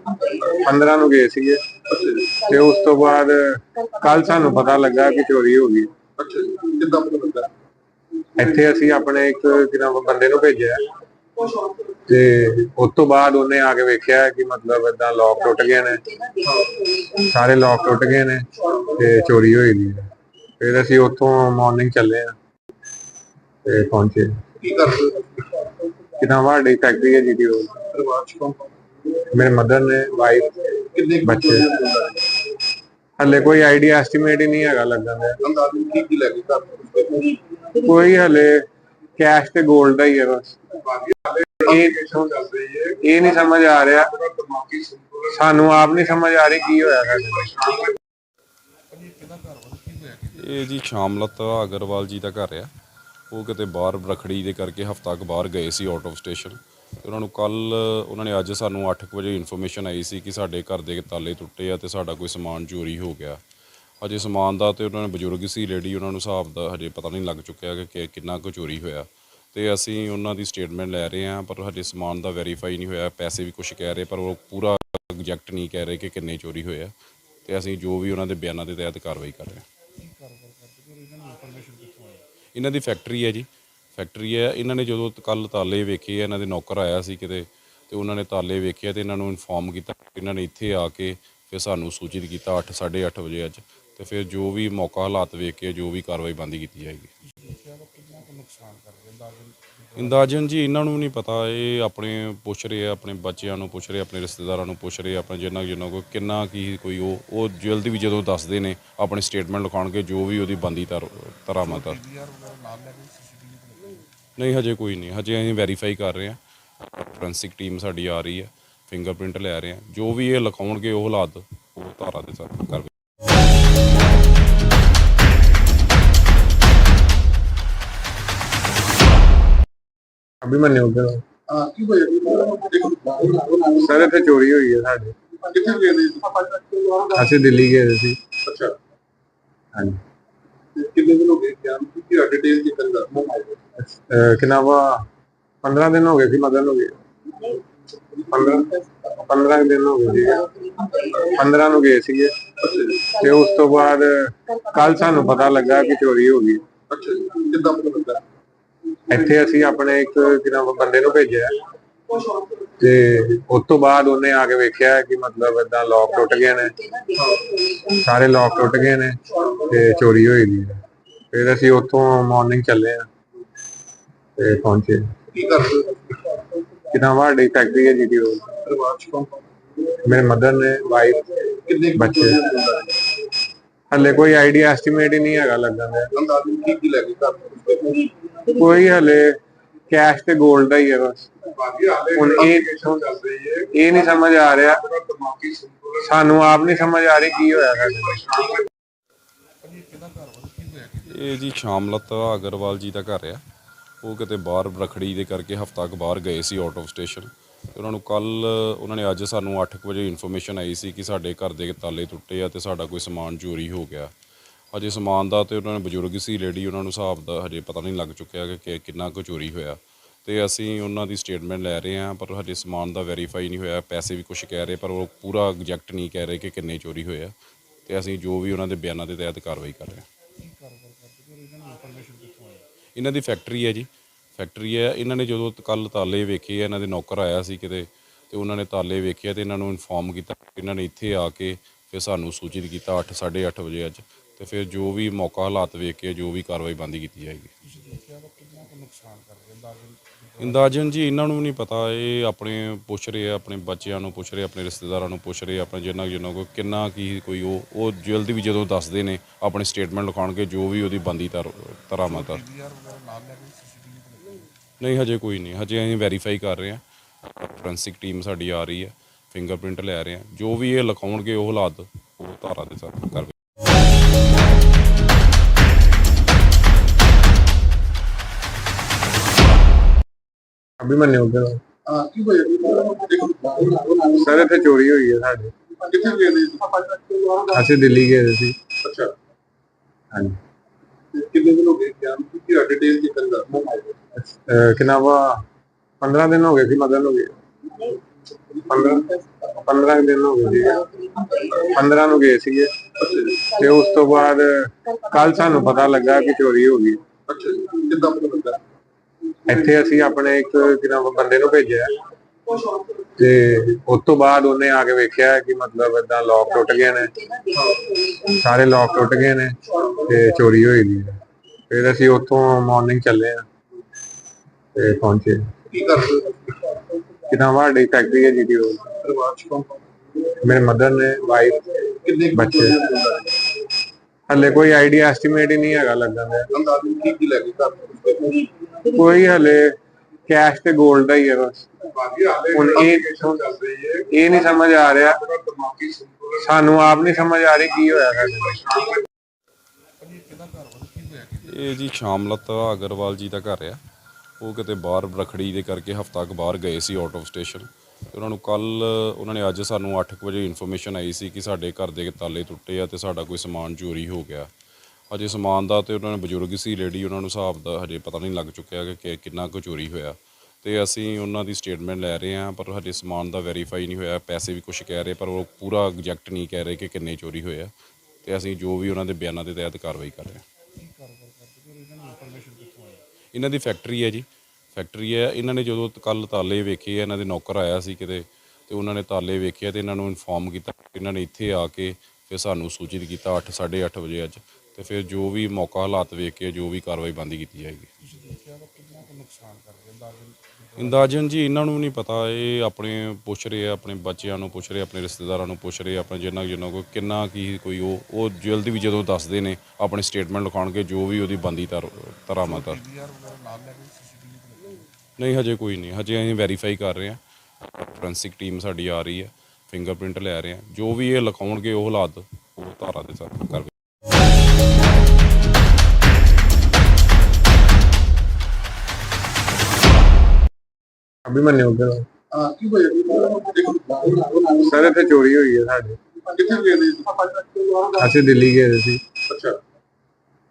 15 ਨੂੰ ਗਏ ਸੀਗੇ। ਤੇ ਉਸ ਤੋਂ ਬਾਅਦ ਕੱਲ ਸਾਨੂੰ ਪਤਾ ਲੱਗਾ ਕਿ ਚੋਰੀ ਹੋ ਗਈ। ਅੱਛਾ ਜੀ। ਕਿੱਦਾਂ ਪਤਾ ਲੱਗਾ? ਇੱਥੇ ਅਸੀਂ ਆਪਣੇ ਇੱਕ ਕਿੰਨਾ ਬੰਦੇ ਨੂੰ ਭੇਜਿਆ। ਤੇ ਉਸ ਤੋਂ ਬਾਅਦ ਉਹਨੇ ਆ ਕੇ ਵੇਖਿਆ ਕਿ ਮਤਲਬ ਏਦਾਂ ਲੋਕ ਟੁੱਟ ਗਏ ਨੇ। ਸਾਰੇ ਲੋਕ ਟੁੱਟ ਗਏ ਨੇ ਤੇ ਚੋਰੀ ਹੋਈ ਦੀ ਹੈ। ਫਿਰ ਅਸੀਂ ਉੱਥੋਂ ਮਾਰਨਿੰਗ ਚੱਲੇ ਆ ਤੇ ਪਹੁੰਚੇ। ਕੀ ਕਰਦੇ? ਕਿੰਨਾ ਫੈਕਟਰੀ ਹੈ ਕੌਣ? ਮੇਰੇ ਮਦਰ ਨੇ ਵਾਈਫ ਕਿੰਨੇ ਬੱਚੇ। ਹਲੇ ਕੋਈ ਆਈਡੀਆ ਐਸਟੀਮੇਟ ਹੀ ਨਹੀਂ ਹੈਗਾ ਲੱਗਣ ਦਾ ਅੰਦਾਜ਼ਨ ਕੀ ਕੀ ਲੈ ਕੇ ਘਰ ਕੋਈ ਹਲੇ ਕੈਸ਼ ਤੇ 골ਡ ਦਾ ਹੀ ਹੈ ਬਸ। ਇਹ ਇਹ ਨਹੀਂ ਸਮਝ ਆ ਰਿਹਾ। ਸਾਨੂੰ ਆਪ ਨਹੀਂ ਸਮਝ ਆ ਰਹੀ ਕੀ ਹੋਇਆ ਸਾਡੇ ਇਹ ਜੀ ਸ਼ਾਮਲਤ ਅਗਰਵਾਲ ਜੀ ਦਾ ਘਰ ਆ। ਉਹ ਕਿਤੇ ਬਾਹਰ ਰਖੜੀ ਦੇ ਕਰਕੇ ਹਫਤਾ ਕੁ ਬਾਹਰ ਗਏ ਸੀ ਆਊਟ ਆਫ ਸਟੇਸ਼ਨ ਉਹਨਾਂ ਨੂੰ ਕੱਲ ਉਹਨਾਂ ਨੇ ਅੱਜ ਸਾਨੂੰ 8 ਵਜੇ ਇਨਫੋਰਮੇਸ਼ਨ ਆਈ ਸੀ ਕਿ ਸਾਡੇ ਘਰ ਦੇ ਤਾਲੇ ਟੁੱਟੇ ਆ ਤੇ ਸਾਡਾ ਕੋਈ ਸਮਾਨ ਚੋਰੀ ਹੋ ਗਿਆ। ਹਜੇ ਸਮਾਨ ਦਾ ਤੇ ਉਹਨਾਂ ਨੇ ਬਜ਼ੁਰਗ ਸੀ ਲੇਡੀ ਉਹਨਾਂ ਨੂੰ ਹਿਸਾਬ ਦਾ ਹਜੇ ਪਤਾ ਨਹੀਂ ਲੱਗ ਚੁੱਕਿਆ ਕਿ ਕਿ ਕਿੰਨਾ ਕੁ ਚੋਰੀ ਹੋਇਆ। ਤੇ ਅਸੀਂ ਉਹਨਾਂ ਦੀ ਸਟੇਟਮੈਂਟ ਲੈ ਰਹੇ ਹਾਂ, ਪਰ ਹਜੇ ਸਮਾਨ ਦਾ ਵੈਰੀਫਾਈ ਨਹੀਂ ਹੋਇਆ, ਪੈਸੇ ਵੀ ਕੁਝ ਕਹਿ ਰਹੇ, ਪਰ ਉਹ ਪੂਰਾ ਐਗਜ਼ੈਕਟ ਨਹੀਂ ਕਹਿ ਰਹੇ ਕਿ ਕਿੰਨੇ ਚੋਰੀ ਹੋਏ ਆ। ਤੇ ਅਸੀਂ ਜੋ ਵੀ ਉਹਨਾਂ ਦੇ ਬਿਆਨਾਂ ਦੇ ਤਹਿਤ ਕਾਰਵਾਈ ਕਰ ਰਹੇ ਹਾਂ। ਇਹਨਾਂ ਦੀ ਫੈਕਟਰੀ ਹੈ ਜੀ। ਫੈਕਟਰੀ ਹੈ, ਇਹਨਾਂ ਨੇ ਜਦੋਂ ਕੱਲ ਤਾਲੇ ਵੇਖੇ ਇਹਨਾਂ ਦੇ ਨੌਕਰ ਆਇਆ ਸੀ ਕਿਤੇ, ਤੇ ਉਹਨਾਂ ਨੇ ਤਾਲੇ ਵੇਖਿਆ ਤੇ ਇਹਨਾਂ ਨੂੰ ਇਨਫੋਰਮ ਕੀਤਾ ਇਹਨਾਂ ਨੇ ਇੱਥੇ ਆ ਕੇ ਫਿਰ ਸਾਨੂੰ ਸੂਚਿਤ ਕੀਤਾ 8 8:30 ਵਜੇ ਅੱਜ। ਤੇ ਫਿਰ ਜੋ ਵੀ ਮੌਕਾ ਹਾਲਾਤ ਵੇਖ ਕੇ ਜੋ ਵੀ ਕਾਰਵਾਈ ਬੰਦੀ ਕੀਤੀ ਜਾਏਗੀ। ਅੰਦਾਜ਼ਨ ਜੀ, ਇਹਨਾਂ ਨੂੰ ਨਹੀਂ ਪਤਾ। ਇਹ ਆਪਣੇ ਪੁੱਛ ਰਹੇ ਆ, ਆਪਣੇ ਬੱਚਿਆਂ ਨੂੰ ਪੁੱਛ ਰਹੇ ਆਪਣੇ ਰਿਸ਼ਤੇਦਾਰਾਂ ਨੂੰ ਪੁੱਛ ਰਹੇ ਆਪਣੇ ਜਿੰਨਾ ਜਿੰਨਾ ਕੋਈ ਕਿੰਨਾ ਕੀ ਕੋਈ ਉਹ ਉਹ ਜਲਦੀ ਵੀ ਜਦੋਂ ਦੱਸਦੇ ਨੇ, ਆਪਣੀ ਸਟੇਟਮੈਂਟ ਲਿਖਾਉਣਗੇ, ਜੋ ਵੀ ਉਹਦੀ ਬੰਦੀ ਤਰ ਤਰਾਮਤ ਆ ਨਹੀਂ, ਹਜੇ ਕੋਈ ਨਹੀਂ। ਹਜੇ ਅਸੀਂ ਵੈਰੀਫਾਈ ਕਰ ਰਹੇ ਹਾਂ ਫੋਰੈਂਸਿਕ ਟੀਮ ਸਾਡੀ ਆ ਰਹੀ ਹੈ ਫਿੰਗਰਪ੍ਰਿੰਟ ਲੈ ਰਹੇ ਹਾਂ ਜੋ ਵੀ ਇਹ ਲਿਖਾਉਣਗੇ, ਉਹ ਹਾਲਾਤ ਉਹ ਧਾਰਾ ਦੇ ਸਾਥ ਕਰ ਅਭਿਮਨਿਊ ਦਾ ਹਾਂ ਕੀ ਹੋਇਆ ਜੀ? ਸਰ ਇੱਥੇ ਚੋਰੀ ਹੋਈ ਹੈ ਸਾਡੇ। ਕਿੱਥੇ ਗਏ ਜੀ? ਅਸੀਂ ਦਿੱਲੀ ਗਏ ਸੀ। ਅੱਛਾ। ਹਾਂਜੀ। ਤੇ ਕਿੰਨੇ ਦਿਨ ਹੋ ਗਏ? ਗਿਆ ਨੂੰ ਕੀ ਡਿਟੇਲ ਦੀ ਗੱਲ ਅਹ ਕਿੰਨਾ ਵਾ? 15 ਦਿਨ ਹੋ ਗਏ ਸੀ ਮਦਨ ਹੋ ਗਏ। 15 15 ਦਿਨ ਹੋ ਗਏ ਸੀ 15 ਨੂੰ ਗਏ ਸੀਗੇ। ਤੇ ਉਸ ਤੋਂ ਬਾਅਦ ਕੱਲ ਸਾਨੂੰ ਪਤਾ ਲੱਗਾ ਕਿ ਚੋਰੀ ਹੋ ਗਈ। ਅੱਛਾ ਕਿੱਦਾਂ ਪਤਾ ਲੱਗਾ? ਇੱਥੇ ਅਸੀਂ ਆਪਣੇ ਇੱਕ ਕਿੰਨਾ ਬੰਦੇ ਨੂੰ ਭੇਜਿਆ ਤੇ ਉਸ ਤੋਂ ਬਾਅਦ ਉਹਨੇ ਆ ਕੇ ਵੇਖਿਆ ਕਿ ਮਤਲਬ ਏਦਾਂ ਲੋਕ ਟੁੱਟ ਗਏ ਨੇ ਸਾਰੇ ਲੋਕ ਟੁੱਟ ਗਏ ਨੇ ਤੇ ਚੋਰੀ ਹੋਈ ਦੀ ਹੈ ਫਿਰ ਅਸੀਂ ਉੱਥੋਂ ਮਾਰਨਿੰਗ ਚੱਲੇ ਆ ਤੇ ਪਹੁੰਚੇ ਕੀ ਕਰਦੇ? ਕਿੰਨਾ ਵਾਡੀ ਫੈਕਟਰੀ ਹੈ? ਮੇਰੇ ਮਦਰ ਨੇ ਵਾਈਫ ਕਿੰਨੇ ਬੱਚੇ। ਹਲੇ ਕੋਈ ਆਈਡੀਆ ਐਸਟੀਮੇਟ ਹੀ ਨਹੀਂ ਹੈਗਾ ਲੱਗਣ ਦਾ ਕੀ ਕੀ ਘਰ ਕੋਈ ਹਲੇ ਕੈਸ਼ ਤੇ 골ਡ ਦਾ ਹੀ ਹੈ ਬਸ। ਹੁਣ ਇਹ ਚੱਲ ਰਹੀ ਹੈ। ਇਹ ਨਹੀਂ ਸਮਝ ਆ ਰਿਹਾ। ਸਾਨੂੰ ਆਪ ਨਹੀਂ ਸਮਝ ਆ ਰਹੀ ਕੀ ਹੋਇਆ ਸਾਡੇ ਇਹ ਜੀ ਸ਼ਾਮਲਤ ਅਗਰਵਾਲ ਜੀ ਦਾ ਘਰ ਆ। ਉਹ ਕਿਤੇ ਬਾਹਰ ਰਖੜੀ ਦੇ ਕਰਕੇ ਹਫਤਾ ਕੁ ਬਾਹਰ ਗਏ ਸੀ ਆਊਟ ਆਫ ਸਟੇਸ਼ਨ ਤੇ ਉਹਨਾਂ ਨੂੰ ਕੱਲ ਉਹਨਾਂ ਨੇ ਅੱਜ ਸਾਨੂੰ 8 ਵਜੇ ਇਨਫੋਰਮੇਸ਼ਨ ਆਈ ਸੀ ਕਿ ਸਾਡੇ ਘਰ ਦੇ ਤਾਲੇ ਟੁੱਟੇ ਆ ਤੇ ਸਾਡਾ ਕੋਈ ਸਮਾਨ ਚੋਰੀ ਹੋ ਗਿਆ। ਹਜੇ ਸਮਾਨ ਦਾ ਤੇ ਉਹਨਾਂ ਨੇ ਬਜ਼ੁਰਗ ਸੀ ਲੇਡੀ ਉਹਨਾਂ ਨੂੰ ਹਿਸਾਬ ਦਾ ਹਜੇ ਪਤਾ ਨਹੀਂ ਲੱਗ ਚੁੱਕਿਆ ਕਿ ਕਿੰਨਾ ਕੁ ਚੋਰੀ ਹੋਇਆ। ਤੇ ਅਸੀਂ ਉਹਨਾਂ ਦੀ ਸਟੇਟਮੈਂਟ ਲੈ ਰਹੇ ਹਾਂ ਪਰ ਹਜੇ ਸਮਾਨ ਦਾ ਵੈਰੀਫਾਈ ਨਹੀਂ ਹੋਇਆ ਪੈਸੇ ਵੀ ਕੁਝ ਕਹਿ ਰਹੇ ਪਰ ਉਹ ਪੂਰਾ ਐਗਜ਼ੈਕਟ ਨਹੀਂ ਕਹਿ ਰਹੇ ਕਿ ਕਿੰਨੇ ਚੋਰੀ ਹੋਏ ਆ। ਤੇ ਅਸੀਂ ਜੋ ਵੀ ਉਹਨਾਂ ਦੇ ਬਿਆਨਾਂ ਦੇ ਤਹਿਤ ਕਾਰਵਾਈ ਕਰ ਰਹੇ ਹਾਂ। ਇਹਨਾਂ ਦੀ ਫੈਕਟਰੀ ਹੈ ਜੀ। ਫੈਕਟਰੀ ਹੈ। ਇਹਨਾਂ ਨੇ ਜਦੋਂ ਕੱਲ ਤਾਲੇ ਵੇਖੇ ਇਹਨਾਂ ਦੇ ਨੌਕਰ ਆਇਆ ਸੀ ਕਿਤੇ, ਤੇ ਉਹਨਾਂ ਨੇ ਤਾਲੇ ਵੇਖਿਆ ਤੇ ਇਹਨਾਂ ਨੂੰ ਇਨਫੋਰਮ ਕੀਤਾ ਇਹਨਾਂ ਨੇ ਇੱਥੇ ਆ ਕੇ ਫਿਰ ਸਾਨੂੰ ਸੂਚਿਤ ਕੀਤਾ 8 8:30 ਵਜੇ ਅੱਜ। ਤੇ ਫਿਰ ਜੋ ਵੀ ਮੌਕਾ ਹਾਲਾਤ ਵੇਖ ਕੇ ਜੋ ਵੀ ਕਾਰਵਾਈ ਬੰਦੀ ਕੀਤੀ ਜਾਏਗੀ। ਅੰਦਾਜ਼ਨ ਜੀ, ਇਹਨਾਂ ਨੂੰ ਨਹੀਂ ਪਤਾ। ਇਹ ਆਪਣੇ ਪੁੱਛ ਰਹੇ ਆ, ਆਪਣੇ ਬੱਚਿਆਂ ਨੂੰ ਪੁੱਛ ਰਹੇ ਆਪਣੇ ਰਿਸ਼ਤੇਦਾਰਾਂ ਨੂੰ ਪੁੱਛ ਰਹੇ ਆਪਣੇ ਜਿੰਨਾ ਜਿੰਨਾ ਕੋਈ ਕਿੰਨਾ ਕੀ ਕੋਈ ਉਹ ਉਹ ਜਲਦੀ ਵੀ ਜਦੋਂ ਦੱਸਦੇ ਨੇ, ਆਪਣੀ ਸਟੇਟਮੈਂਟ ਲਿਖਾਉਣਗੇ, ਜੋ ਵੀ ਉਹਦੀ ਬੰਦੀ ਤਰ ਤਰਾਮਤ ਆ ਨਹੀਂ ਹਜੇ ਕੋਈ ਨਹੀਂ। ਹਜੇ ਅਸੀਂ ਵੈਰੀਫਾਈ ਕਰ ਰਹੇ ਹਾਂ। ਫੋਰੈਂਸਿਕ ਟੀਮ ਸਾਡੀ ਆ ਰਹੀ ਹੈ। ਫਿੰਗਰਪ੍ਰਿੰਟ ਲੈ ਰਹੇ ਹਾਂ। ਜੋ ਵੀ ਇਹ ਲਿਖਾਉਣਗੇ ਉਹ ਹਾਲਾਤ ਉਹ ਧਾਰਾ ਦੇ ਸਾਥ ਕਰ ਅਭਿਮਨਿਊ ਦੇ ਹਾਂ ਕੀ ਹੋਇਆ? ਜੀ ਸਰ ਇੱਥੇ ਚੋਰੀ ਹੋਈ ਹੈ ਸਾਡੇ। ਕਿੱਥੇ ਗਏ ਨੇ? ਅਸੀਂ ਦਿੱਲੀ ਗਏ ਸੀ। ਅੱਛਾ। ਹਾਂਜੀ। ਕਿੰਨੇ ਦਿਨ ਹੋ ਗਏ? ਕਿਆ ਕੀ ਕੰਦਾ ਅਹ ਕਿੰਨਾ ਵਾ 15 ਦਿਨ ਹੋ ਗਏ ਸੀ ਮਦਨ ਹੋ ਗਏ? 15 15 ਦਿਨ ਹੋ ਗਏ ਸੀ 15 ਨੂੰ ਗਏ ਸੀਗੇ। ਤੇ ਉਸ ਤੋਂ ਬਾਅਦ ਕੱਲ ਸਾਨੂੰ ਪਤਾ ਲੱਗਾ ਕਿ ਚੋਰੀ ਹੋ ਗਈ। ਅੱਛਾ ਜੀ ਕਿੱਦਾਂ ਪਤਾ ਲੱਗਾ? ਇੱਥੇ ਅਸੀਂ ਆਪਣੇ ਇੱਕ ਕਿੰਨਾ ਬੰਦੇ ਨੂੰ ਭੇਜਿਆ। ਤੇ ਉਸ ਤੋਂ ਬਾਅਦ ਉਹਨੇ ਆ ਕੇ ਵੇਖਿਆ ਕਿ ਮਤਲਬ ਏਦਾਂ ਲੋਕ ਟੁੱਟ ਗਏ ਨੇ। ਸਾਰੇ ਲੋਕ ਟੁੱਟ ਗਏ ਨੇ ਤੇ ਚੋਰੀ ਹੋਈ ਦੀ ਫਿਰ ਅਸੀਂ ਉੱਥੋਂ ਮਾਰਨਿੰਗ ਚੱਲੇ ਆ ਤੇ ਪਹੁੰਚੇ। ਕੀ ਕਰਦੇ ਹੋ? ਕਿੰਨਾ ਫੈਕਟਰੀ ਹੈ ਜੀਟੀ ਰੋਡ ਪਰਿਵਾਰ ਚ ਕੌਣ ਮੇਰੇ ਮਦਰ ਨੇ ਵਾਈਫ ਕਿੰਨੇ ਕੁ ਬੱਚੇ। ਹਲੇ ਕੋਈ ਆਈਡੀਆ ਐਸਟੀਮੇਟ ਹੀ ਨਹੀਂ ਹੈਗਾ ਲੱਗਣ ਦਾ ਅੰਦਾਜ਼ਨ ਕੀ ਕੀ ਲੈ ਕੇ ਘਰ ਕੋਈ ਹਲੇ ਕੈਸ਼ ਤੇ 골ਡ ਦਾ ਹੀ ਹੈ ਬਸ। ਬਾਕੀ ਹਾਲੇ ਹੁਣ ਇਹ- ਚੱਲ ਰਹੀ ਹੈ ਇਹ ਨਹੀਂ ਸਮਝ ਆ ਰਿਹਾ। ਦਿਮਾਗੀ ਸੰਤੁਲਨ ਸਾਨੂੰ ਆਪ ਨਹੀਂ ਸਮਝ ਆ ਰਹੀ ਕੀ ਹੋਇਆ ਸਾਡੇ ਨਾਲ। ਇਹ ਜੀ ਸ਼ਾਮਲਤਾ ਅਗਰਵਾਲ ਜੀ ਦਾ ਘਰ ਆ। ਉਹ ਕਿਤੇ ਬਾਹਰ ਰਖੜੀ ਦੇ ਕਰਕੇ ਹਫਤਾ ਕੁ ਬਾਹਰ ਗਏ ਸੀ ਆਊਟ ਆਫ ਸਟੇਸ਼ਨ। ਤੇ ਉਹਨਾਂ ਨੂੰ ਕੱਲ ਉਹਨਾਂ ਨੇ ਅੱਜ ਸਾਨੂੰ 8 ਵਜੇ ਇਨਫੋਰਮੇਸ਼ਨ ਆਈ ਸੀ ਕਿ ਸਾਡੇ ਘਰ ਦੇ ਤਾਲੇ ਟੁੱਟੇ ਆ ਤੇ ਸਾਡਾ ਕੋਈ ਸਮਾਨ ਚੋਰੀ ਹੋ ਗਿਆ। ਅਜੇ ਸਮਾਨ ਦਾ ਤੇ ਉਹਨਾਂ ਨੇ ਬਜ਼ੁਰਗ ਸੀ ਲੇਡੀ ਉਹਨਾਂ ਨੂੰ ਹਿਸਾਬ ਦਾ ਹਜੇ ਪਤਾ ਨਹੀਂ ਲੱਗ ਚੁੱਕਿਆ ਕਿ ਕਿ ਕਿੰਨਾ ਕੁ ਚੋਰੀ ਹੋਇਆ। ਤੇ ਅਸੀਂ ਉਹਨਾਂ ਦੀ ਸਟੇਟਮੈਂਟ ਲੈ ਰਹੇ ਹਾਂ ਪਰ ਹਜੇ ਸਮਾਨ ਦਾ ਵੈਰੀਫਾਈ ਨਹੀਂ ਹੋਇਆ ਪੈਸੇ ਵੀ ਕੁਝ ਕਹਿ ਰਹੇ ਪਰ ਉਹ ਪੂਰਾ ਐਗਜ਼ੈਕਟ ਨਹੀਂ ਕਹਿ ਰਹੇ ਕਿ ਕਿੰਨੇ ਚੋਰੀ ਹੋਇਆ ਤੇ ਅਸੀਂ ਜੋ ਵੀ ਉਹਨਾਂ ਦੇ ਬਿਆਨਾਂ ਦੇ ਤਹਿਤ ਕਾਰਵਾਈ ਕਰ ਰਹੇ ਹਾਂ। ਇਹਨਾਂ ਦੀ ਫੈਕਟਰੀ ਹੈ ਜੀ। ਫੈਕਟਰੀ ਹੈ। ਇਹਨਾਂ ਨੇ ਜਦੋਂ ਕੱਲ ਤਾਲੇ ਵੇਖੇ ਆ, ਇਹਨਾਂ ਦੇ ਨੌਕਰ ਆਇਆ ਸੀ ਕਿਤੇ, ਤੇ ਉਹਨਾਂ ਨੇ ਤਾਲੇ ਵੇਖੇ ਆ ਤੇ ਇਹਨਾਂ ਨੂੰ ਇਨਫੋਰਮ ਕੀਤਾ ਇਹਨਾਂ ਨੇ ਇੱਥੇ ਆ ਕੇ ਫਿਰ ਸਾਨੂੰ ਸੂਚਿਤ ਕੀਤਾ 8 8:30 ਵਜੇ ਅੱਜ। ਤੇ ਫਿਰ ਜੋ ਵੀ ਮੌਕਾ, ਹਾਲਾਤ ਵੇਖ ਕੇ ਜੋ ਵੀ ਕਾਰਵਾਈ ਬੰਦੀ ਕੀਤੀ ਜਾਏਗੀ। ਅੰਦਾਜ਼ਨ ਜੀ, ਇਹਨਾਂ ਨੂੰ ਨਹੀਂ ਪਤਾ। ਇਹ ਆਪਣੇ ਪੁੱਛ ਰਹੇ ਆ, ਆਪਣੇ ਬੱਚਿਆਂ ਨੂੰ ਪੁੱਛ ਰਹੇ ਆਪਣੇ ਰਿਸ਼ਤੇਦਾਰਾਂ ਨੂੰ ਪੁੱਛ ਰਹੇ ਆਪਣੇ ਜਿੰਨਾ ਜਿੰਨਾ ਕੋਈ ਕਿੰਨਾ ਕੀ ਕੋਈ ਉਹ ਉਹ ਜਲਦੀ ਵੀ ਜਦੋਂ ਦੱਸਦੇ ਨੇ, ਆਪਣੀ ਸਟੇਟਮੈਂਟ ਲਿਖਾਉਣਗੇ, ਜੋ ਵੀ ਉਹਦੀ ਬੰਦੀ ਤਰ ਤਰਾਮਤ ਆ ਨਹੀਂ ਹਜੇ ਕੋਈ ਨਹੀਂ। ਹਜੇ ਅਸੀਂ ਵੈਰੀਫਾਈ ਕਰ ਰਹੇ ਹਾਂ। ਫੋਰੈਂਸਿਕ ਟੀਮ ਸਾਡੀ ਆ ਰਹੀ ਹੈ। ਫਿੰਗਰਪ੍ਰਿੰਟ ਲੈ ਰਹੇ ਹਾਂ। ਜੋ ਵੀ ਇਹ ਲਿਖਾਉਣਗੇ ਉਹ ਹਾਲਾਤ ਉਹ ਧਾਰਾ ਦੇ ਸਾਥ ਕਰ ਅਭਿਮਨਿਊ ਦੇ ਹਾਂ ਕੀ ਹੋਇਆ? ਜੀ ਸਰ ਇੱਥੇ ਚੋਰੀ ਹੋਈ ਹੈ ਸਾਡੇ। ਕਿੱਥੇ ਗਏ ਨੇ ਅਸੀਂ ਦਿੱਲੀ ਗਏ ਸੀ। ਅੱਛਾ।